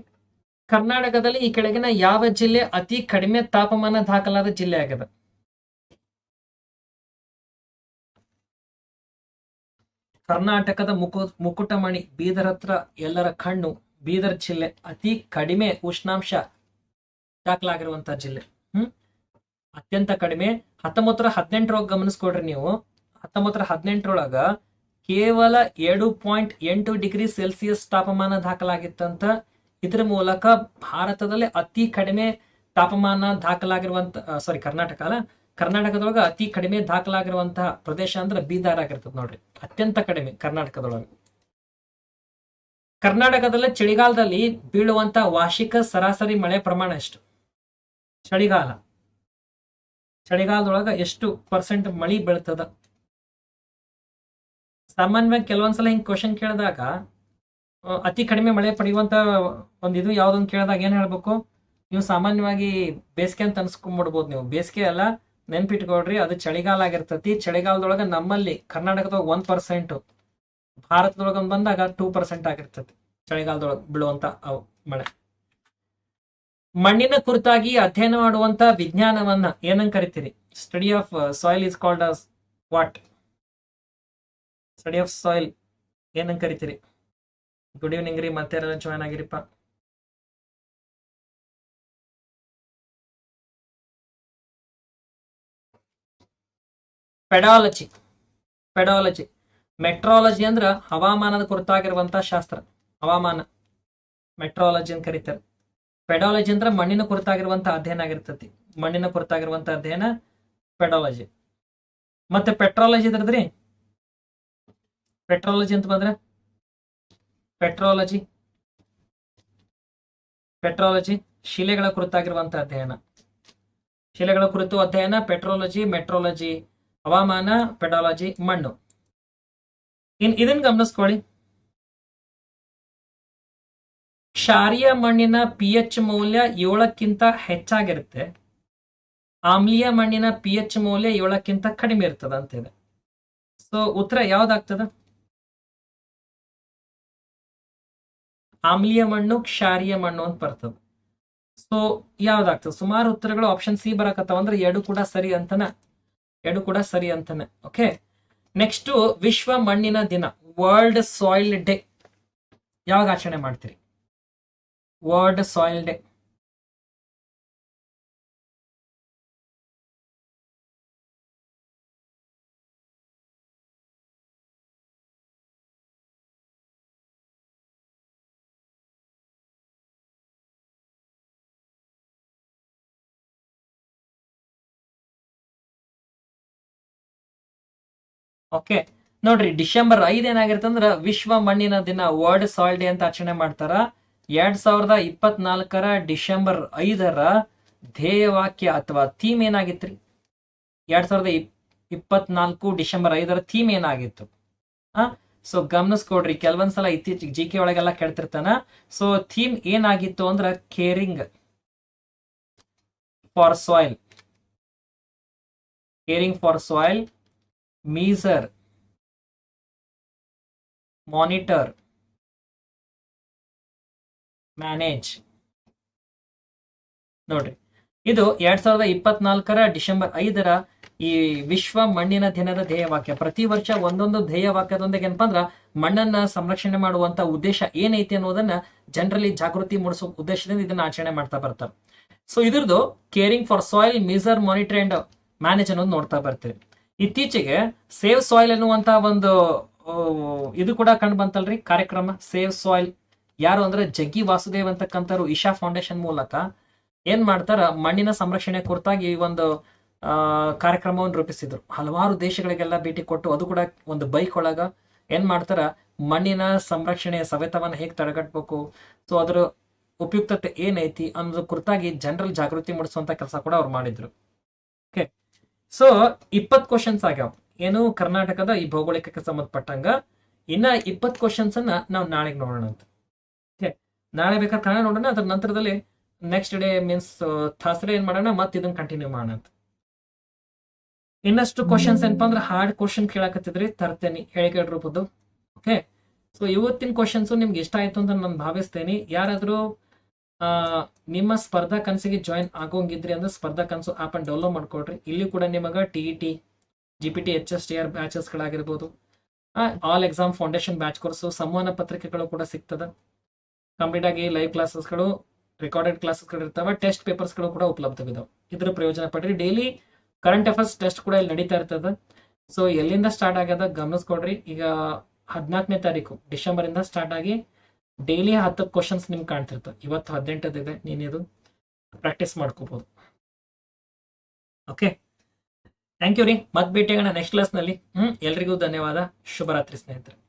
Speaker 1: ಕರ್ನಾಟಕದಲ್ಲಿ ಈ ಕೆಳಗಿನ ಯಾವ ಜಿಲ್ಲೆ ಅತಿ ಕಡಿಮೆ ತಾಪಮಾನ ದಾಖಲಾದ ಜಿಲ್ಲೆ ಆಗಿದೆ? ಕರ್ನಾಟಕದ ಮುಕು, ಮುಕುಟಮಣಿ, ಬೀದರ್ ಹತ್ರ ಎಲ್ಲರ ಕಣ್ಣು ಬೀದರ್ ಜಿಲ್ಲೆ ಅತಿ ಕಡಿಮೆ ಉಷ್ಣಾಂಶ ದಾಖಲಾಗಿರುವಂತಹ ಜಿಲ್ಲೆ. ಹ್ಮ್? ಅತ್ಯಂತ ಕಡಿಮೆ. ಹತ್ತೊಂಬತ್ತರ ಹದಿನೆಂಟರೊಳಗೆ ಗಮನಿಸ್ಕೊಡ್ರಿ ನೀವು. ಹತ್ತೊಂಬತ್ತರ ಹದಿನೆಂಟರೊಳಗ ಕೇವಲ ಎರಡು ಪಾಯಿಂಟ್ ಎಂಟು ಡಿಗ್ರಿ ಸೆಲ್ಸಿಯಸ್ ತಾಪಮಾನ ದಾಖಲಾಗಿತ್ತಂತ. ಇದರ ಮೂಲಕ ಭಾರತದಲ್ಲಿ ಅತಿ ಕಡಿಮೆ ತಾಪಮಾನ ದಾಖಲಾಗಿರುವಂತ ಸಾರಿ ಕರ್ನಾಟಕ ಅಲ್ಲ. ಕರ್ನಾಟಕದೊಳಗ ಅತಿ ಕಡಿಮೆ ದಾಖಲಾಗಿರುವಂತಹ ಪ್ರದೇಶ ಅಂದ್ರೆ ಬೀದಾರ್ ಆಗಿರ್ತದೆ ನೋಡ್ರಿ. ಅತ್ಯಂತ ಕಡಿಮೆ ಕರ್ನಾಟಕದೊಳಗೆ. ಕರ್ನಾಟಕದಲ್ಲಿ ಚಳಿಗಾಲದಲ್ಲಿ ಬೀಳುವಂತ ವಾರ್ಷಿಕ ಸರಾಸರಿ ಮಳೆ ಪ್ರಮಾಣ ಎಷ್ಟು? ಚಳಿಗಾಲ. ಚಳಿಗಾಲದೊಳಗ ಎಷ್ಟು ಪರ್ಸೆಂಟ್ ಮಳಿ ಬೀಳ್ತದ? ಸಾಮಾನ್ಯವಾಗಿ ಕೆಲವೊಂದ್ಸಲ ಹಿಂಗ್ ಕ್ವಶನ್ ಕೇಳಿದಾಗ ಅತಿ ಕಡಿಮೆ ಮಳೆ ಪಡೆಯುವಂತ ಒಂದು ಇದು ಯಾವ್ದೊಂದು ಕೇಳಿದಾಗ ಏನ್ ಹೇಳ್ಬೇಕು? ನೀವು ಸಾಮಾನ್ಯವಾಗಿ ಬೇಸಿಗೆ ಅಂತ ಅನ್ಸ್ಕೊಂಡ್ಬಿಡ್ಬೋದು ನೀವು. ಬೇಸಿಗೆ ಅಲ್ಲ, ನೆನ್ಪಿಟ್ಕೊಳ್ರಿ, ಅದು ಚಳಿಗಾಲ ಆಗಿರ್ತತಿ. ಚಳಿಗಾಲದೊಳಗ ನಮ್ಮಲ್ಲಿ ಕರ್ನಾಟಕದಾಗ ಒಂದ್ ಪರ್ಸೆಂಟ್ ಭಾರತದೊಳಗೆ ಬಂದಾಗ ಟೂ ಪರ್ಸೆಂಟ್ ಆಗಿರ್ತದೆ. ಚಳಿಗಾಲದೊಳಗೆ ಬೀಳುವಂತ ಮಳೆ. ಮಣ್ಣಿನ ಕುರಿತಾಗಿ ಅಧ್ಯಯನ ಮಾಡುವಂತ ವಿಜ್ಞಾನವನ್ನ ಏನಂಗ್ ಕರಿತೀರಿ? Study of soil is called as what study of soil ಏನಂಗ್ ಕರಿತೀರಿ? ಗುಡ್ ಈವ್ನಿಂಗ್ ರೀ ಮತ್ತೆ ಜಾಯ್ನ್ ಆಗಿರಿಪ್ಪ. ಪೆಡಾಲಜಿ ಪೆಡಾಲಜಿ ಮೆಟ್ರಾಲಜಿ ಅಂದ್ರ ಹವಾಮಾನದ ಕುರಿತಾಗಿರುವಂತ ಶಾಸ್ತ್ರ. ಹವಾಮಾನ ಮೆಟ್ರಾಲಜಿ ಅಂತ ಕರೀತಾರೆ. ಪೆಡಾಲಜಿ ಅಂದ್ರ ಮಣ್ಣಿನ ಕುರಿತಾಗಿರುವಂತ ಅಧ್ಯಯನ ಆಗಿರ್ತತಿ. ಮಣ್ಣಿನ ಕುರಿತಾಗಿರುವಂತ ಅಧ್ಯಯನ ಪೆಡಾಲಜಿ ಮತ್ತೆ ಪೆಟ್ರಾಲಜಿ ಇದ್ರದ್ರಿ ಪೆಟ್ರಾಲಜಿ ಅಂತ ಬಂದ್ರೆ? ಪೆಟ್ರಾಲಜಿ ಪೆಟ್ರಾಲಜಿ ಶಿಲೆಗಳ ಕುರಿತಾಗಿರುವಂತ ಅಧ್ಯಯನ. ಶಿಲೆಗಳ ಕುರಿತು ಅಧ್ಯಯನ ಪೆಟ್ರಾಲಜಿ ಮೆಟ್ರಾಲಜಿ ಹವಾಮಾನ ಪೆಡಾಲಜಿ ಮಣ್ಣು. ಇನ್ ಇದನ್ನ ಗಮನಿಸ್ಕೊಳ್ಳಿ. ಕ್ಷಾರೀಯ ಮಣ್ಣಿನ ಪಿ ಎಚ್ ಮೌಲ್ಯ ಏಳಕ್ಕಿಂತ ಹೆಚ್ಚಾಗಿರುತ್ತೆ. ಆಮ್ಲೀಯ ಮಣ್ಣಿನ ಪಿ ಎಚ್ ಮೌಲ್ಯ ಏಳಕ್ಕಿಂತ ಕಡಿಮೆ ಇರ್ತದ ಅಂತಿದೆ ಸೊ ಉತ್ತರ ಯಾವ್ದಾಗ್ತದ? ಆಮ್ಲೀಯ ಮಣ್ಣು, ಕ್ಷಾರೀಯ ಮಣ್ಣು ಅಂತ ಬರ್ತದ. ಸೊ ಯಾವ್ದಾಗ್ತದೆ? ಸುಮಾರು ಉತ್ತರಗಳು ಆಪ್ಷನ್ ಸಿ ಬರಕತ್ತಾವ ಅಂದ್ರೆ ಎರಡು ಕೂಡ ಸರಿ ಅಂತನ. ಎರಡು ಕೂಡ ಸರಿ ಅಂತಾನೆ. ಓಕೆ ನೆಕ್ಸ್ಟ್ ವಿಶ್ವ ಮಣ್ಣಿನ ದಿನ ವರ್ಲ್ಡ್ ಸಾಯಿಲ್ ಡೇ ಯಾವಾಗ ಆಚರಣೆ ಮಾಡ್ತೀರಿ? World soil day okay. ನೋಡ್ರಿ, ಡಿಸೆಂಬರ್ ಐದ್ ಏನಾಗಿರುತ್ತೆ ಅಂದ್ರೆ ವಿಶ್ವ ಮಣ್ಣಿನ ದಿನ ವರ್ಲ್ಡ್ ಸಾಯಿಲ್ ಡೇ ಅಂತ ಆಚರಣೆ ಮಾಡ್ತಾರ. ಎರಡ್ ಸಾವಿರದ ಇಪ್ಪತ್ನಾಲ್ಕರ ಡಿಸೆಂಬರ್ ಐದರ ಧ್ಯೇಯವಾಕ್ಯ ಅಥವಾ ಥೀಮ್ ಏನಾಗಿತ್ರಿ? ಎರಡ್ ಸಾವಿರದ ಇಪ್- ಇಪ್ಪತ್ನಾಲ್ಕು ಡಿಸೆಂಬರ್ ಐದರ ಥೀಮ್ ಏನಾಗಿತ್ತು? ಆ, ಸೊ ಗಮನಿಸ್ಕೊಡ್ರಿ, ಕೆಲವೊಂದ್ಸಲ ಇತ್ತೀಚೆಗೆ ಜಿ ಕೆ ಒಳಗೆಲ್ಲ ಕೇಳ್ತಿರ್ತಾನ. ಸೊ ಥೀಮ್ ಏನಾಗಿತ್ತು ಅಂದ್ರ caring for soil. Caring for soil. Measure, monitor, manage. ನೋಡ್ರಿ, ಇದು ಎರಡ್ ಸಾವಿರದ ಇಪ್ಪತ್ನಾಲ್ಕರ ಡಿಸೆಂಬರ್ ಐದರ ಈ ವಿಶ್ವ ಮಣ್ಣಿನ ದಿನದ ಧ್ಯೇಯವಾಕ್ಯ. ಪ್ರತಿ ವರ್ಷ ಒಂದೊಂದು ಧ್ಯೇಯವಾಕ್ಯದೊಂದಿಗೆ ಏನಪ್ಪ ಅಂದ್ರ ಮಣ್ಣನ್ನ ಸಂರಕ್ಷಣೆ ಮಾಡುವಂತ ಉದ್ದೇಶ ಏನೈತಿ ಅನ್ನೋದನ್ನ ಜನರಲ್ಲಿ ಜಾಗೃತಿ ಮೂಡಿಸೋ ಉದ್ದೇಶದಿಂದ ಇದನ್ನ ಆಚರಣೆ ಮಾಡ್ತಾ ಬರ್ತಾರೆ. ಸೊ ಇದ್ರದ್ದು caring for soil measure monitor and manage ಅನ್ನೋದು ನೋಡ್ತಾ ಬರ್ತೀವಿ ಇತ್ತೀಚೆಗೆ ಸೇವ್ ಸಾಯಿಲ್ ಅನ್ನುವಂತ ಒಂದು ಇದು ಕೂಡ ಕಂಡು ಬಂತಲ್ರಿ. ಕಾರ್ಯಕ್ರಮ ಸೇವ್ ಸಾಯಿಲ್. ಯಾರು ಅಂದ್ರೆ ಜಗ್ಗಿ ವಾಸುದೇವ್ ಅಂತಕ್ಕಂಥವ್ರು ಇಶಾ ಫೌಂಡೇಶನ್ ಮೂಲಕ ಏನ್ ಮಾಡ್ತಾರ, ಮಣ್ಣಿನ ಸಂರಕ್ಷಣೆ ಕುರಿತಾಗಿ ಈ ಒಂದು ಕಾರ್ಯಕ್ರಮವನ್ನು ರೂಪಿಸಿದ್ರು. ಹಲವಾರು ದೇಶಗಳಿಗೆಲ್ಲ ಭೇಟಿ ಕೊಟ್ಟು ಅದು ಕೂಡ ಒಂದು ಬೈಕ್ ಒಳಗ ಏನ್ ಮಾಡ್ತಾರ, ಮಣ್ಣಿನ ಸಂರಕ್ಷಣೆಯ ಸವೆತವನ್ನ ಹೇಗೆ ತಡೆಗಟ್ಟಬೇಕು ಸೊ ಅದ್ರ ಉಪಯುಕ್ತತೆ ಏನೈತಿ ಅನ್ನೋದ್ರ ಕುರಿತಾಗಿ ಜನರಲ್ ಜಾಗೃತಿ ಮೂಡಿಸುವಂತ ಕೆಲಸ ಕೂಡ ಅವ್ರು ಮಾಡಿದ್ರು. ಸೊ ಇಪ್ಪತ್ ಕ್ವಶನ್ಸ್ ಆಗ್ಯಾವ. ಏನು ಕರ್ನಾಟಕದ ಈ ಭೌಗೋಳಿಕಕ್ಕೆ ಸಂಬಂಧಪಟ್ಟಂಗ? ಇನ್ನ ಇಪ್ಪತ್ ಕ್ವಶನ್ಸ್ ಅನ್ನ ನಾವು ನಾಳೆಗೆ ನೋಡೋಣ ಅಂತ. ನಾಳೆ ಬೇಕಾದ್ರೆ ಕನ್ನಡ ನೋಡೋಣ ಅದ್ರ ನಂತರದಲ್ಲಿ ನೆಕ್ಸ್ಟ್ ಡೇ ಮೀನ್ಸ್ ಥರ್ಸ್ಡೇ ಏನ್ ಮಾಡೋಣ ಮತ್ತೆ ಇದನ್ನ ಕಂಟಿನ್ಯೂ ಮಾಡೋಣ ಅಂತ. ಇನ್ನಷ್ಟು ಕ್ವಶನ್ಸ್ ಏನಪ್ಪಾ ಅಂದ್ರೆ ಹಾರ್ಡ್ ಕ್ವಶನ್ ಕೇಳಕತ್ತಿದ್ರಿ ತರ್ತೇನೆ ಹೇಳಿಕೆ ರೂಪದ್ದು. ಓಕೆ? ಸೊ ಇವತ್ತಿನ ಕ್ವಶನ್ಸ್ ನಿಮ್ಗೆ ಇಷ್ಟ ಆಯ್ತು ಅಂತ ನಾನು ಭಾವಿಸ್ತೇನೆ. ಯಾರಾದ್ರೂ ನಿಮ್ಮ ಸ್ಪರ್ಧಾ ಕನಸಿಗೆ ಜಾಯಿನ್ ಆಗೋಂಗಿದ್ರಿ ಅಂದ್ರೆ ಸ್ಪರ್ಧಾ ಕನಸು ಆಪ್ ಅನ್ನು ಡೌನ್ಲೋಡ್ ಮಾಡ್ಕೊಳ್ರಿ ಇಲ್ಲಿ ಕೂಡ ನಿಮಗೆ T E T G P T H S T R ಬ್ಯಾಚಸ್ಗಳಾಗಿರ್ಬೋದು all exam foundation batch course ಸಂವಹನ ಪತ್ರಿಕೆಗಳು ಕೂಡ ಸಿಗ್ತದೆ. ಕಂಪ್ಲೀಟ್ ಆಗಿ ಲೈವ್ ಕ್ಲಾಸಸ್ಗಳು ರೆಕಾರ್ಡೆಡ್ ಕ್ಲಾಸಸ್ಗಳು ಇರ್ತವೆ ಟೆಸ್ಟ್ ಪೇಪರ್ಸ್ಗಳು ಕೂಡ ಉಪಲಬ್ಧವಿದಾವೆ. ಇದ್ರ ಪ್ರಯೋಜನ ಪಡ್ರಿ. ಡೈಲಿ ಕರೆಂಟ್ ಅಫೇರ್ಸ್ ಟೆಸ್ಟ್ ಕೂಡ ಇಲ್ಲಿ ನಡೀತಾ ಇರ್ತದೆ. ಸೊ ಎಲ್ಲಿಂದ ಸ್ಟಾರ್ಟ್ ಆಗ್ಯದ ಗಮನಿಸ್ಕೊಡ್ರಿ. ಈಗ ಹದಿನಾಲ್ಕನೇ ತಾರೀಕು ಡಿಸೆಂಬರ್ ಇಂದ ಸ್ಟಾರ್ಟ್ ಆಗಿ ಡೈಲಿ ಹತ್ತು ಕ್ವಶನ್ಸ್ ನಿಮ್ಗೆ ಕಾಣ್ತಿರ್ತವೆ ಇವತ್ತು ಹದಿನೆಂಟದಿದೆ ನೀನಿದು ಪ್ರಾಕ್ಟೀಸ್ ಮಾಡ್ಕೋಬಹುದು ಓಕೆ ಥ್ಯಾಂಕ್ ಯು ರೀ. ಮತ್ ಭೇಟಿಯಾಗೋಣ ನೆಕ್ಸ್ಟ್ ಕ್ಲಾಸ್ನಲ್ಲಿ ಹ್ಞೂ ಎಲ್ರಿಗೂ ಧನ್ಯವಾದ. ಶುಭರಾತ್ರಿ ಸ್ನೇಹಿತರೆ.